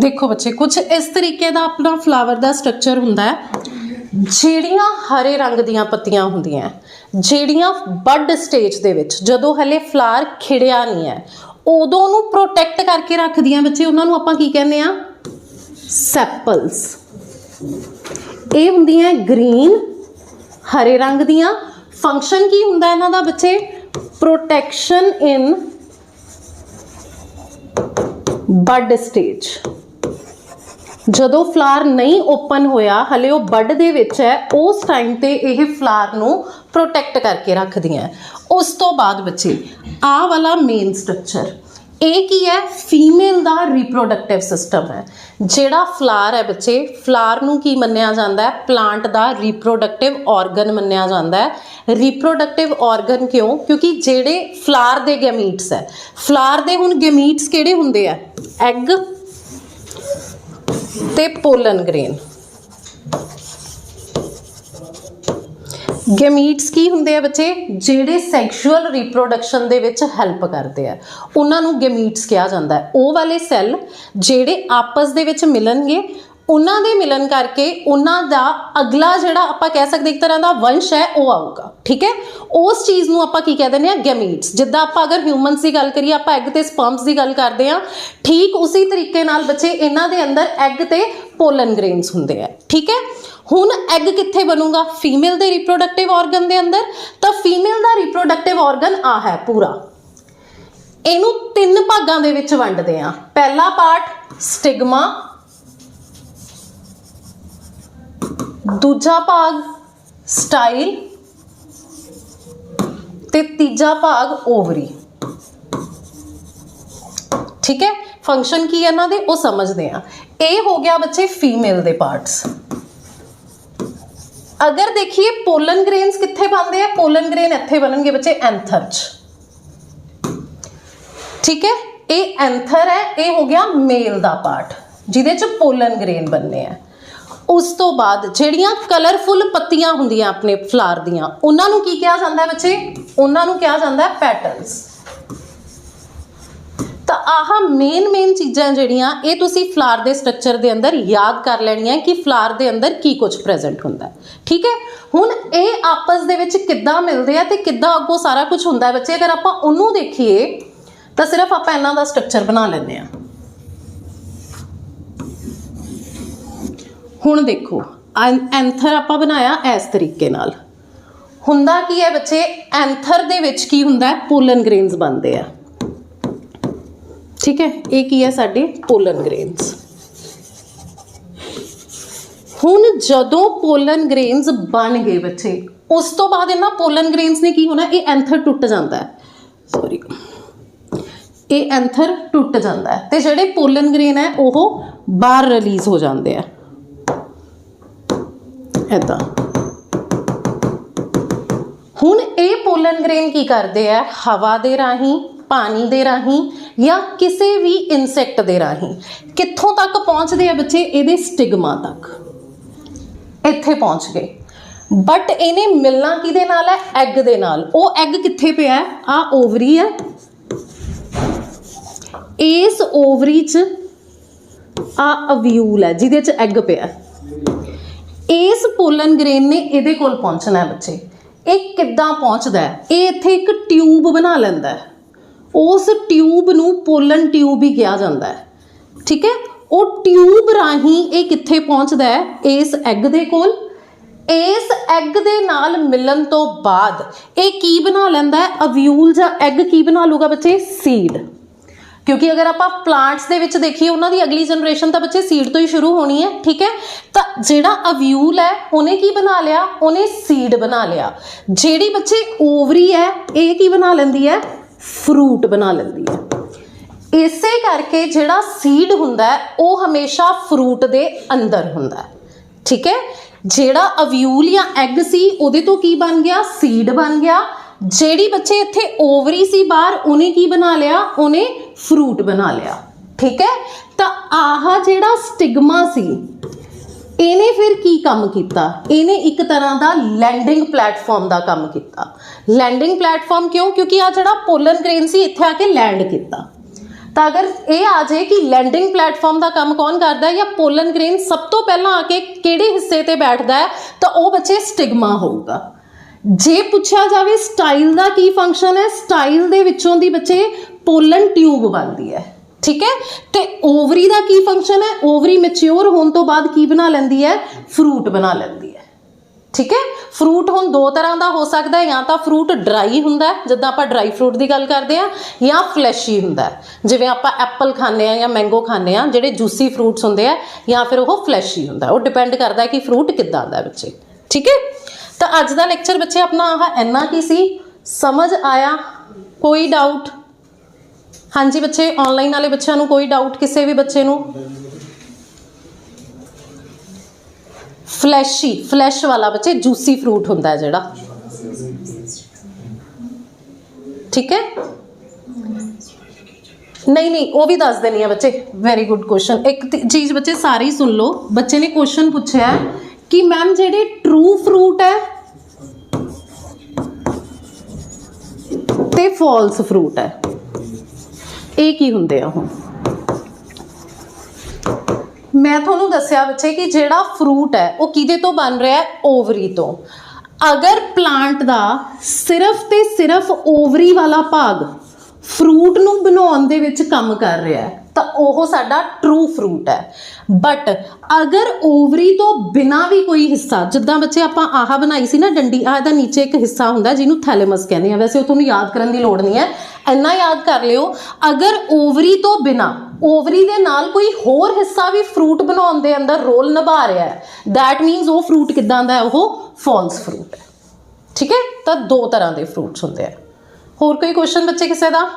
ਦੇਖੋ ਬੱਚੇ ਕੁਝ ਇਸ ਤਰੀਕੇ ਦਾ ਆਪਣਾ ਫਲਾਵਰ ਦਾ ਸਟਰਕਚਰ ਹੁੰਦਾ ਹੈ, ਜਿਹੜੀਆਂ ਹਰੇ ਰੰਗ ਦੀਆਂ ਪੱਤੀਆਂ ਹੁੰਦੀਆਂ ਜਿਹੜੀਆਂ ਬਡ ਸਟੇਜ ਦੇ ਵਿੱਚ ਜਦੋਂ ਹਲੇ ਫਲਾਰ ਖਿੜਿਆ ਨਹੀਂ ਹੈ, ਉਦੋਂ ਨੂੰ ਪ੍ਰੋਟੈਕਟ ਕਰਕੇ ਰੱਖਦੀਆਂ ਬੱਚੇ, ਉਹਨਾਂ ਨੂੰ ਆਪਾਂ ਕੀ ਕਹਿੰਦੇ ਆ ਸੈਪਲਸ ਇਹ ਹੁੰਦੀਆਂ ਗ੍ਰੀਨ ਹਰੇ ਰੰਗ ਦੀਆਂ। ਫੰਕਸ਼ਨ ਕੀ ਹੁੰਦਾ ਇਹਨਾਂ ਦਾ ਬੱਚੇ? ਪ੍ਰੋਟੈਕਸ਼ਨ ਇਨ ਬਡ ਸਟੇਜ ਜਦੋਂ ਫਲਾਰ ਨਹੀਂ ਓਪਨ ਹੋਇਆ, ਹਲੇ ਉਹ ਬਡ ਦੇ ਵਿੱਚ ਹੈ, ਉਸ ਟਾਈਮ ਤੇ ਇਹ ਫਲਾਰ ਨੂੰ ਪ੍ਰੋਟੈਕਟ ਕਰਕੇ ਰੱਖਦੀਆਂ ਹੈ। ਉਸ ਤੋਂ ਬਾਅਦ ਬੱਚੇ, ਆਹ ਵਾਲਾ ਮੇਨ ਸਟਰਕਚਰ ਇਹ ਕੀ ਹੈ? ਫੀਮੇਲ ਦਾ ਰਿਪਰੋਡਕਟਿਵ ਸਿਸਟਮ ਹੈ। ਜਿਹੜਾ ਫਲਾਰ ਹੈ ਬੱਚੇ ਫਲਾਰ ਨੂੰ ਕੀ ਮੰਨਿਆ ਜਾਂਦਾ ਹੈ? ਪਲਾਂਟ ਦਾ ਰਿਪਰੋਡਕਟਿਵ ਆਰਗਨ ਮੰਨਿਆ ਜਾਂਦਾ ਹੈ। ਰਿਪਰੋਡਕਟਿਵ ਆਰਗਨ ਕਿਉਂ? ਕਿਉਂਕਿ ਜਿਹੜੇ ਫਲਾਰ ਦੇ ਗੈਮੀਟਸ ਹੈ। ਫਲਾਰ ਦੇ ਹੁਣ ਗੈਮੀਟਸ ਕਿਹੜੇ ਹੁੰਦੇ ਆ? ਐਗ ਤੇ ਪੋਲਨ ਗ੍ਰੇਨ ਗੈਮੀਟਸ ਕੀ ਹੁੰਦੇ ਆ ਬੱਚੇ? ਜਿਹੜੇ ਸੈਕਸ਼ੂਅਲ ਰਿਪਰੋਡਕਸ਼ਨ ਦੇ ਵਿੱਚ ਹੈਲਪ ਕਰਦੇ ਆ। ਉਹਨਾਂ ਨੂੰ ਗੈਮੀਟਸ ਕਿਹਾ ਜਾਂਦਾ ਹੈ। ਉਹ ਵਾਲੇ ਸੈੱਲ ਜਿਹੜੇ ਆਪਸ ਦੇ ਵਿੱਚ ਮਿਲਣਗੇ ਉਹਨਾਂ ਦੇ ਮਿਲਣ ਕਰਕੇ ਉਹਨਾਂ ਦਾ ਅਗਲਾ ਜਿਹੜਾ ਆਪਾਂ ਕਹਿ ਸਕਦੇ ਇੱਕ ਤਰ੍ਹਾਂ ਦਾ ਵੰਸ਼ ਹੈ, ਉਹ ਆਊਗਾ। ਠੀਕ ਹੈ? ਉਸ ਚੀਜ਼ ਨੂੰ ਆਪਾਂ ਕੀ ਕਹਿ ਦਿੰਦੇ ਆ ਗੈਮੀਟਸ ਜਿੱਦਾਂ ਆਪਾਂ ਅਗਰ ਹਿਊਮਨਸ ਦੀ ਗੱਲ ਕਰੀਏ, ਆਪਾਂ ਐਗ ਤੇ ਸਪਰਮਸ ਦੀ ਗੱਲ ਕਰਦੇ ਆ ਠੀਕ ਉਸੇ ਤਰੀਕੇ ਨਾਲ ਬੱਚੇ ਇਹਨਾਂ ਦੇ ਅੰਦਰ ਐਗ ਤੇ ਪੋਲਨ ਗ੍ਰੇਨਸ ਹੁੰਦੇ ਆ। ਠੀਕ ਹੈ? ਹੁਣ ਐਗ ਕਿੱਥੇ ਬਣੂਗਾ? ਫੀਮੇਲ ਦੇ ਰਿਪਰੋਡਕਟਿਵ ਆਰਗਨ ਦੇ ਅੰਦਰ। ਤਾਂ ਫੀਮੇਲ ਦਾ ਰਿਪਰੋਡਕਟਿਵ ਆਰਗਨ ਆ ਹੈ ਪੂਰਾ। ਇਹਨੂੰ ਤਿੰਨ ਭਾਗਾਂ ਦੇ ਵਿੱਚ ਵੰਡਦੇ ਆ ਪਹਿਲਾ ਪਾਰਟ ਸਟਿਗਮਾ ਦੂਜਾ ਭਾਗ ਸਟਾਈਲ ਤੇ ਤੀਜਾ ਭਾਗ ਓਵਰੀ ਠੀਕ ਹੈ? ਫੰਕਸ਼ਨ ਕੀ ਹੈ ਇਹਨਾਂ ਦੇ? ਉਹ ਸਮਝਦੇ ਆ ਇਹ ਹੋ ਗਿਆ ਬੱਚੇ ਫੀਮੇਲ ਦੇ ਪਾਰਟਸ ਅਗਰ ਦੇਖੀਏ ਪੋਲਨ ਗ੍ਰੇਨਸ ਕਿੱਥੇ ਬਣਦੇ ਆ? ਪੋਲਨ ਗ੍ਰੇਨ ਇੱਥੇ ਬਣਨਗੇ ਬੱਚੇ ਐਂਥਰ 'ਚ। ਠੀਕ ਹੈ? ਇਹ ਐਂਥਰ ਹੈ, ਇਹ ਹੋ ਗਿਆ ਮੇਲ ਦਾ ਪਾਰਟ ਜਿਹਦੇ 'ਚ ਪੋਲਨ ਗ੍ਰੇਨ ਬਣਨੇ ਆ। ਉਸ ਤੋਂ ਬਾਅਦ ਜਿਹੜੀਆਂ ਕਲਰਫੁੱਲ ਪੱਤੀਆਂ ਹੁੰਦੀਆਂ ਆਪਣੇ ਫਲਾਰ ਦੀਆਂ, ਉਹਨਾਂ ਨੂੰ ਕੀ ਕਿਹਾ ਜਾਂਦਾ ਹੈ ਬੱਚੇ? ਉਹਨਾਂ ਨੂੰ ਕਿਹਾ ਜਾਂਦਾ ਹੈ ਪੈਟਲਸ ਤਾਂ ਆਹ ਮੇਨ ਮੇਨ ਚੀਜ਼ਾਂ ਜਿਹੜੀਆਂ, ਇਹ ਤੁਸੀਂ ਫਲਾਰ ਦੇ ਸਟਰਕਚਰ ਦੇ ਅੰਦਰ ਯਾਦ ਕਰ ਲੈਣੀਆਂ ਕਿ ਫਲਾਰ ਦੇ ਅੰਦਰ ਕੀ ਕੁਝ ਪ੍ਰੈਜ਼ੈਂਟ ਹੁੰਦਾ ਹੈ। ਠੀਕ ਹੈ? ਹੁਣ ਇਹ ਆਪਸ ਦੇ ਵਿੱਚ ਕਿੱਦਾਂ ਮਿਲਦੇ ਆ ਤੇ ਕਿੱਦਾਂ ਅੱਗੋਂ ਸਾਰਾ ਕੁਝ ਹੁੰਦਾ ਹੈ ਬੱਚੇ? ਅਗਰ ਆਪਾਂ ਉਹਨੂੰ ਦੇਖੀਏ, ਤਾਂ ਸਿਰਫ ਆਪਾਂ ਇਹਨਾਂ ਦਾ ਸਟਰਕਚਰ ਬਣਾ ਲੈਂਦੇ ਆ ਹੁਣ ਦੇਖੋ ਐਂਥਰ ਆਪਾਂ ਬਣਾਇਆ ਇਸ ਤਰੀਕੇ ਨਾਲ। ਹੁੰਦਾ ਕੀ ਹੈ ਬੱਚੇ? ਐਂਥਰ ਦੇ ਵਿੱਚ ਕੀ ਹੁੰਦਾ ਹੈ? ਪੋਲਨ ਗ੍ਰੇਨਸ ਬਣਦੇ ਆ। ਠੀਕ ਹੈ? ਇਹ ਕੀ ਹੈ ਸਾਡੇ? ਪੋਲਨ ਗ੍ਰੇਨਸ ਹੁਣ ਜਦੋਂ ਪੋਲਨ ਗ੍ਰੇਨਸ ਬਣ ਗਏ ਬੱਚੇ, ਉਸ ਤੋਂ ਬਾਅਦ ਇਹਨਾਂ ਪੋਲਨ ਗ੍ਰੇਨਸ ਨੇ ਕੀ ਹੋਣਾ? ਇਹ ਐਂਥਰ ਟੁੱਟ ਜਾਂਦਾ ਹੈ। ਸੌਰੀ ਇਹ ਐਂਥਰ ਟੁੱਟ ਜਾਂਦਾ ਹੈ। ਤੇ ਜਿਹੜੇ ਪੋਲਨ ਗ੍ਰੇਨ ਹੈ, ਉਹ ਬਾਹਰ ਰਿਲੀਜ਼ ਹੋ ਜਾਂਦੇ ਆ। ਐਦਾਂ ਹੁਣ ਇਹ ਪੋਲਨ ਗ੍ਰੇਨ ਕੀ ਕਰਦੇ ਆ? ਹਵਾ ਦੇ ਰਾਹੀਂ, ਪਾਣੀ ਦੇ ਰਾਹੀਂ ਜਾਂ ਕਿਸੇ ਵੀ ਇਨਸੈਕਟ ਦੇ ਰਾਹੀਂ? ਕਿੱਥੋਂ ਤੱਕ ਪਹੁੰਚਦੇ ਆ ਬੱਚੇ? ਇਹਦੇ ਸਟਿਗਮਾ ਤੱਕ। ਇੱਥੇ ਪਹੁੰਚ ਗਏ। ਬਟ ਇਹਨੇ ਮਿਲਣਾ ਕਿਹਦੇ ਨਾਲ ਹੈ ਐਗ ਦੇ ਨਾਲ। ਉਹ ਐਗ ਕਿੱਥੇ ਪਿਆ? ਹੈ ਆ ਓਵਰੀ ਹੈ ਇਸ ਓਵਰੀ 'ਚ ਆ ਅਵਿਊਲ ਹੈ ਜਿਹਦੇ 'ਚ ਐਗ ਪਿਆ। ਇਸ ਪੋਲਨ ਗ੍ਰੇਨ ਨੇ ਇਹਦੇ ਕੋਲ ਪਹੁੰਚਣਾ ਹੈ ਬੱਚੇ। ਇਹ ਕਿੱਦਾਂ ਪਹੁੰਚਦਾ ਹੈ? ਇਹ ਇੱਥੇ ਇੱਕ ਟਿਊਬ ਬਣਾ ਲੈਂਦਾ ਹੈ। ਉਸ ਟਿਊਬ ਨੂੰ ਪੋਲਨ ਟਿਊਬ ਹੀ ਕਿਹਾ ਜਾਂਦਾ ਹੈ। ਠੀਕ ਹੈ? ਉਹ ਟਿਊਬ ਰਾਹੀਂ ਇਹ ਕਿੱਥੇ ਪਹੁੰਚਦਾ ਹੈ? ਇਸ ਐਗ ਦੇ ਕੋਲ। ਇਸ ਐਗ ਦੇ ਨਾਲ ਮਿਲਣ ਤੋਂ ਬਾਅਦ ਇਹ ਕੀ ਬਣਾ ਲੈਂਦਾ ਹੈ? ਅਵਿਊਲ ਜਾਂ ਐਗ ਕੀ ਬਣਾ ਲੂਗਾ ਬੱਚੇ? ਸੀਡ ਕਿਉਂਕਿ ਅਗਰ ਆਪਾਂ ਪਲਾਂਟਸ ਦੇ ਵਿੱਚ ਦੇਖੀਏ, ਉਹਨਾਂ ਦੀ ਅਗਲੀ ਜਨਰੇਸ਼ਨ ਤਾਂ ਬੱਚੇ ਸੀਡ ਤੋਂ ਹੀ ਸ਼ੁਰੂ ਹੋਣੀ ਹੈ, ਠੀਕ ਹੈ? ਤਾਂ ਜਿਹੜਾ ਅਵਿਊਲ ਹੈ, ਉਹਨੇ ਕੀ ਬਣਾ ਲਿਆ? ਉਹਨੇ ਸੀਡ ਬਣਾ ਲਿਆ। ਜਿਹੜੀ ਬੱਚੇ ਓਵਰੀ ਹੈ, ਇਹ ਕੀ ਬਣਾ ਲੈਂਦੀ ਹੈ? ਫਰੂਟ ਬਣਾ ਲੈਂਦੀ ਹੈ। ਇਸੇ ਕਰਕੇ ਜਿਹੜਾ ਸੀਡ ਹੁੰਦਾ ਹੈ, ਉਹ ਹਮੇਸ਼ਾ ਫਰੂਟ ਦੇ ਅੰਦਰ ਹੁੰਦਾ ਹੈ। ਠੀਕ ਹੈ? ਜਿਹੜਾ ਅਵਿਊਲ ਜਾਂ ਐਗ ਸੀ, ਉਹਦੇ ਤੋਂ ਕੀ ਬਣ ਗਿਆ? ਸੀਡ ਬਣ ਗਿਆ। ਜਿਹੜੀ ਬੱਚੇ ਇੱਥੇ ਓਵਰੀ ਸੀ ਬਾਹਰ, ਉਹਨੇ ਕੀ ਬਣਾ ਲਿਆ? ਉਹਨੇ ਫਰੂਟ ਬਣਾ ਲਿਆ। ਠੀਕ ਹੈ? ਤਾਂ ਆਹ ਜਿਹੜਾ ਸਟਿਗਮਾ ਸੀ, ਇਹਨੇ ਫਿਰ ਕੀ ਕੰਮ ਕੀਤਾ? ਇਹਨੇ ਇੱਕ ਤਰ੍ਹਾਂ ਦਾ ਲੈਂਡਿੰਗ ਪਲੇਟਫਾਰਮ ਦਾ ਕੰਮ ਕੀਤਾ। ਲੈਂਡਿੰਗ ਪਲੇਟਫਾਰਮ ਕਿਉਂ? ਕਿਉਂਕਿ ਆ ਜਿਹੜਾ ਪੋਲਨ ਗ੍ਰੇਨ ਸੀ, ਇੱਥੇ ਆ ਕੇ ਲੈਂਡ ਕੀਤਾ। ਤਾਂ ਅਗਰ ਇਹ ਆ ਜਾਏ ਕਿ ਲੈਂਡਿੰਗ ਪਲੇਟਫਾਰਮ ਦਾ ਕੰਮ ਕੌਣ ਕਰਦਾ ਹੈ ਜਾਂ ਪੋਲਨ ਗ੍ਰੇਨ ਸਭ ਤੋਂ ਪਹਿਲਾਂ ਆ ਕੇ ਕਿਹੜੇ ਹਿੱਸੇ ਤੇ ਬੈਠਦਾ ਹੈ, ਤਾਂ ਉਹ ਬੱਚੇ ਸਟਿਗਮਾ ਹੋਊਗਾ। ਜੇ ਪੁੱਛਿਆ ਜਾਵੇ ਸਟਾਈਲ ਦਾ ਕੀ ਫੰਕਸ਼ਨ ਹੈ? ਸਟਾਈਲ ਦੇ ਵਿੱਚੋਂ ਦੀ ਬੱਚੇ ਪੋਲਨ ਟਿਊਬ ਬਣਦੀ ਹੈ। ਠੀਕ ਹੈ? ਤੇ ਓਵਰੀ ਦਾ ਕੀ ਫੰਕਸ਼ਨ ਹੈ? ਓਵਰੀ ਮੈਚਿਓਰ ਹੋਣ ਤੋਂ ਬਾਅਦ ਕੀ ਬਣਾ ਲੈਂਦੀ ਹੈ? ਫਰੂਟ ਬਣਾ ਲੈਂਦੀ ਹੈ। ਠੀਕ ਹੈ? ਫਰੂਟ ਹੁਣ ਦੋ ਤਰ੍ਹਾਂ ਦਾ ਹੋ ਸਕਦਾ ਹੈ। ਜਾਂ ਤਾਂ ਫਰੂਟ ਡਰਾਈ ਹੁੰਦਾ ਜਿੱਦਾਂ ਆਪਾਂ ਡਰਾਈ ਫਰੂਟ ਦੀ ਗੱਲ ਕਰਦੇ ਆ ਜਾਂ ਫਲੈਸ਼ੀ ਹੁੰਦਾ ਜਿਵੇਂ ਆਪਾਂ ਐਪਲ ਖਾਂਦੇ ਆ ਜਾਂ ਮੈਂਗੋ ਖਾਂਦੇ ਆ ਜਿਹੜੇ ਜੂਸੀ ਫਰੂਟਸ ਹੁੰਦੇ ਆ, ਜਾਂ ਫਿਰ ਉਹ ਫਲੈਸ਼ੀ ਹੁੰਦਾ ਉਹ ਡਿਪੈਂਡ ਕਰਦਾ ਕਿ ਫਰੂਟ ਕਿੱਦਾਂ ਦਾ ਬੱਚੇ। ਠੀਕ ਹੈ? ਤਾਂ ਅੱਜ ਦਾ ਲੈਕਚਰ ਬੱਚੇ ਆਪਣਾ ਆਹ ਇੰਨਾ ਕੀ ਸੀ, ਸਮਝ ਆਇਆ, ਕੋਈ ਡਾਊਟ ਹਾਂਜੀ ਬੱਚੇ ਆਨਲਾਈਨ ਵਾਲੇ ਬੱਚਿਆਂ ਨੂੰ ਕੋਈ ਡਾਊਟ ਕਿਸੇ ਵੀ ਬੱਚੇ ਨੂੰ? ਫਲੈਸ਼ੀ ਫਲੈਸ਼ ਵਾਲਾ ਬੱਚੇ ਜੂਸੀ ਫਰੂਟ ਹੁੰਦਾ ਜਿਹੜਾ। ਠੀਕ ਹੈ? ਨਹੀਂ ਨਹੀਂ, ਉਹ ਵੀ ਦੱਸ ਦੇਣੀ ਆ ਬੱਚੇ। ਵੈਰੀ ਗੁੱਡ ਕੁਐਸਚਨ ਇੱਕ ਚੀਜ਼ ਬੱਚੇ ਸਾਰੀ ਸੁਣ ਲਓ। ਬੱਚੇ ਨੇ ਕੁਐਸਚਨ ਪੁੱਛਿਆ ਕਿ ਮੈਮ ਜਿਹੜੇ ਟਰੂ ਫਰੂਟ ਹੈ ਤੇ ਫਾਲਸ ਫਰੂਟ ਹੈ? ਇਹ ਕੀ ਹੁੰਦੇ ਆ ਹੁਣ? ਮੈਂ ਤੁਹਾਨੂੰ ਦੱਸਿਆ ਬੱਚੇ ਕਿ ਜਿਹੜਾ ਫਰੂਟ ਹੈ, ਉਹ ਕਿਹਦੇ ਤੋਂ ਬਣ ਰਿਹਾ ਹੈ? ਓਵਰੀ ਤੋਂ। ਅਗਰ ਪਲਾਂਟ ਦਾ ਸਿਰਫ ਤੇ ਸਿਰਫ ਓਵਰੀ ਵਾਲਾ ਭਾਗ ਫਰੂਟ ਨੂੰ ਬਣਾਉਣ ਦੇ ਵਿੱਚ ਕੰਮ ਕਰ ਰਿਹਾ ਹੈ ਤਾਂ ਉਹ ਸਾਡਾ ਟਰੂ ਫਰੂਟ ਹੈ। ਬਟ ਅਗਰ ਓਵਰੀ ਤੋਂ ਬਿਨਾ ਵੀ ਕੋਈ ਹਿੱਸਾ, ਜਿੱਦਾਂ ਬੱਚੇ ਆਪਾਂ ਆਹ ਬਣਾਈ ਸੀ ਨਾ ਡੰਡੀ, ਆਹ ਦਾ ਨੀਚੇ ਇੱਕ ਹਿੱਸਾ ਹੁੰਦਾ ਜਿਹਨੂੰ ਥੈਲੇਮਸ ਕਹਿੰਦੇ ਆ। ਵੈਸੇ ਉਹ ਤੁਹਾਨੂੰ ਯਾਦ ਕਰਨ ਦੀ ਲੋੜ ਨਹੀਂ ਹੈ। ਇੰਨਾ ਯਾਦ ਕਰ ਲਿਓ, ਅਗਰ ਓਵਰੀ ਤੋਂ ਬਿਨਾ, ਓਵਰੀ ਦੇ ਨਾਲ ਕੋਈ ਹੋਰ ਹਿੱਸਾ ਵੀ ਫਰੂਟ ਬਣਾਉਣ ਦੇ ਅੰਦਰ ਰੋਲ ਨਿਭਾ ਰਿਹਾ ਹੈ ਥੈਟ ਮੀਨਸ ਉਹ ਫਰੂਟ ਕਿਦਾਂ ਦਾ ਹੈ? ਉਹ ਫਾਲਸ ਫਰੂਟ ਹੈ। ਠੀਕ ਹੈ? ਤਾਂ ਦੋ ਤਰ੍ਹਾਂ ਦੇ ਫਰੂਟਸ ਹੁੰਦੇ ਆ। ਹੋਰ ਕੋਈ ਕੁਐਸਚਨ ਬੱਚੇ ਕਿਸੇ ਦਾ?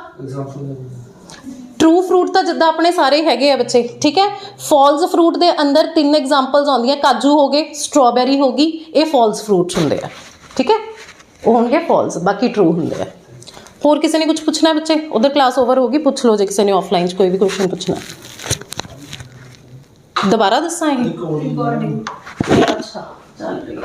ਟਰੂ ਫਰੂਟ ਤਾਂ ਜਿੱਦਾਂ ਆਪਣੇ ਸਾਰੇ ਹੈਗੇ ਆ ਬੱਚੇ ਠੀਕ ਹੈ? ਫਾਲਸ ਫਰੂਟ ਦੇ ਅੰਦਰ ਤਿੰਨ ਐਗਜ਼ਾਮਪਲਸ ਆਉਂਦੀਆਂ ਕਾਜੂ ਹੋ ਗਏ ਸਟ੍ਰਾਬੇਰੀ ਹੋ ਗਈ ਇਹ ਫਾਲਸ ਫਰੂਟ ਹੁੰਦੇ ਆ ਠੀਕ ਹੈ? ਉਹ ਹੋਣਗੇ ਫਾਲਸ ਬਾਕੀ ਟਰੂ ਹੁੰਦੇ ਆ। ਹੋਰ ਕਿਸੇ ਨੇ ਕੁਝ ਪੁੱਛਣਾ ਬੱਚੇ? ਉਧਰ ਕਲਾਸ ਓਵਰ ਹੋ ਗਈ ਪੁੱਛ ਲਓ ਜੇ ਕਿਸੇ ਨੇ ਆਫਲਾਈਨ 'ਚ ਕੋਈ ਵੀ ਕੁਐਸਚਨ ਪੁੱਛਣਾ। ਦੁਬਾਰਾ ਦੱਸਾਂਗੇ ਅੱਛਾ ਚੱਲ ਰਹੀ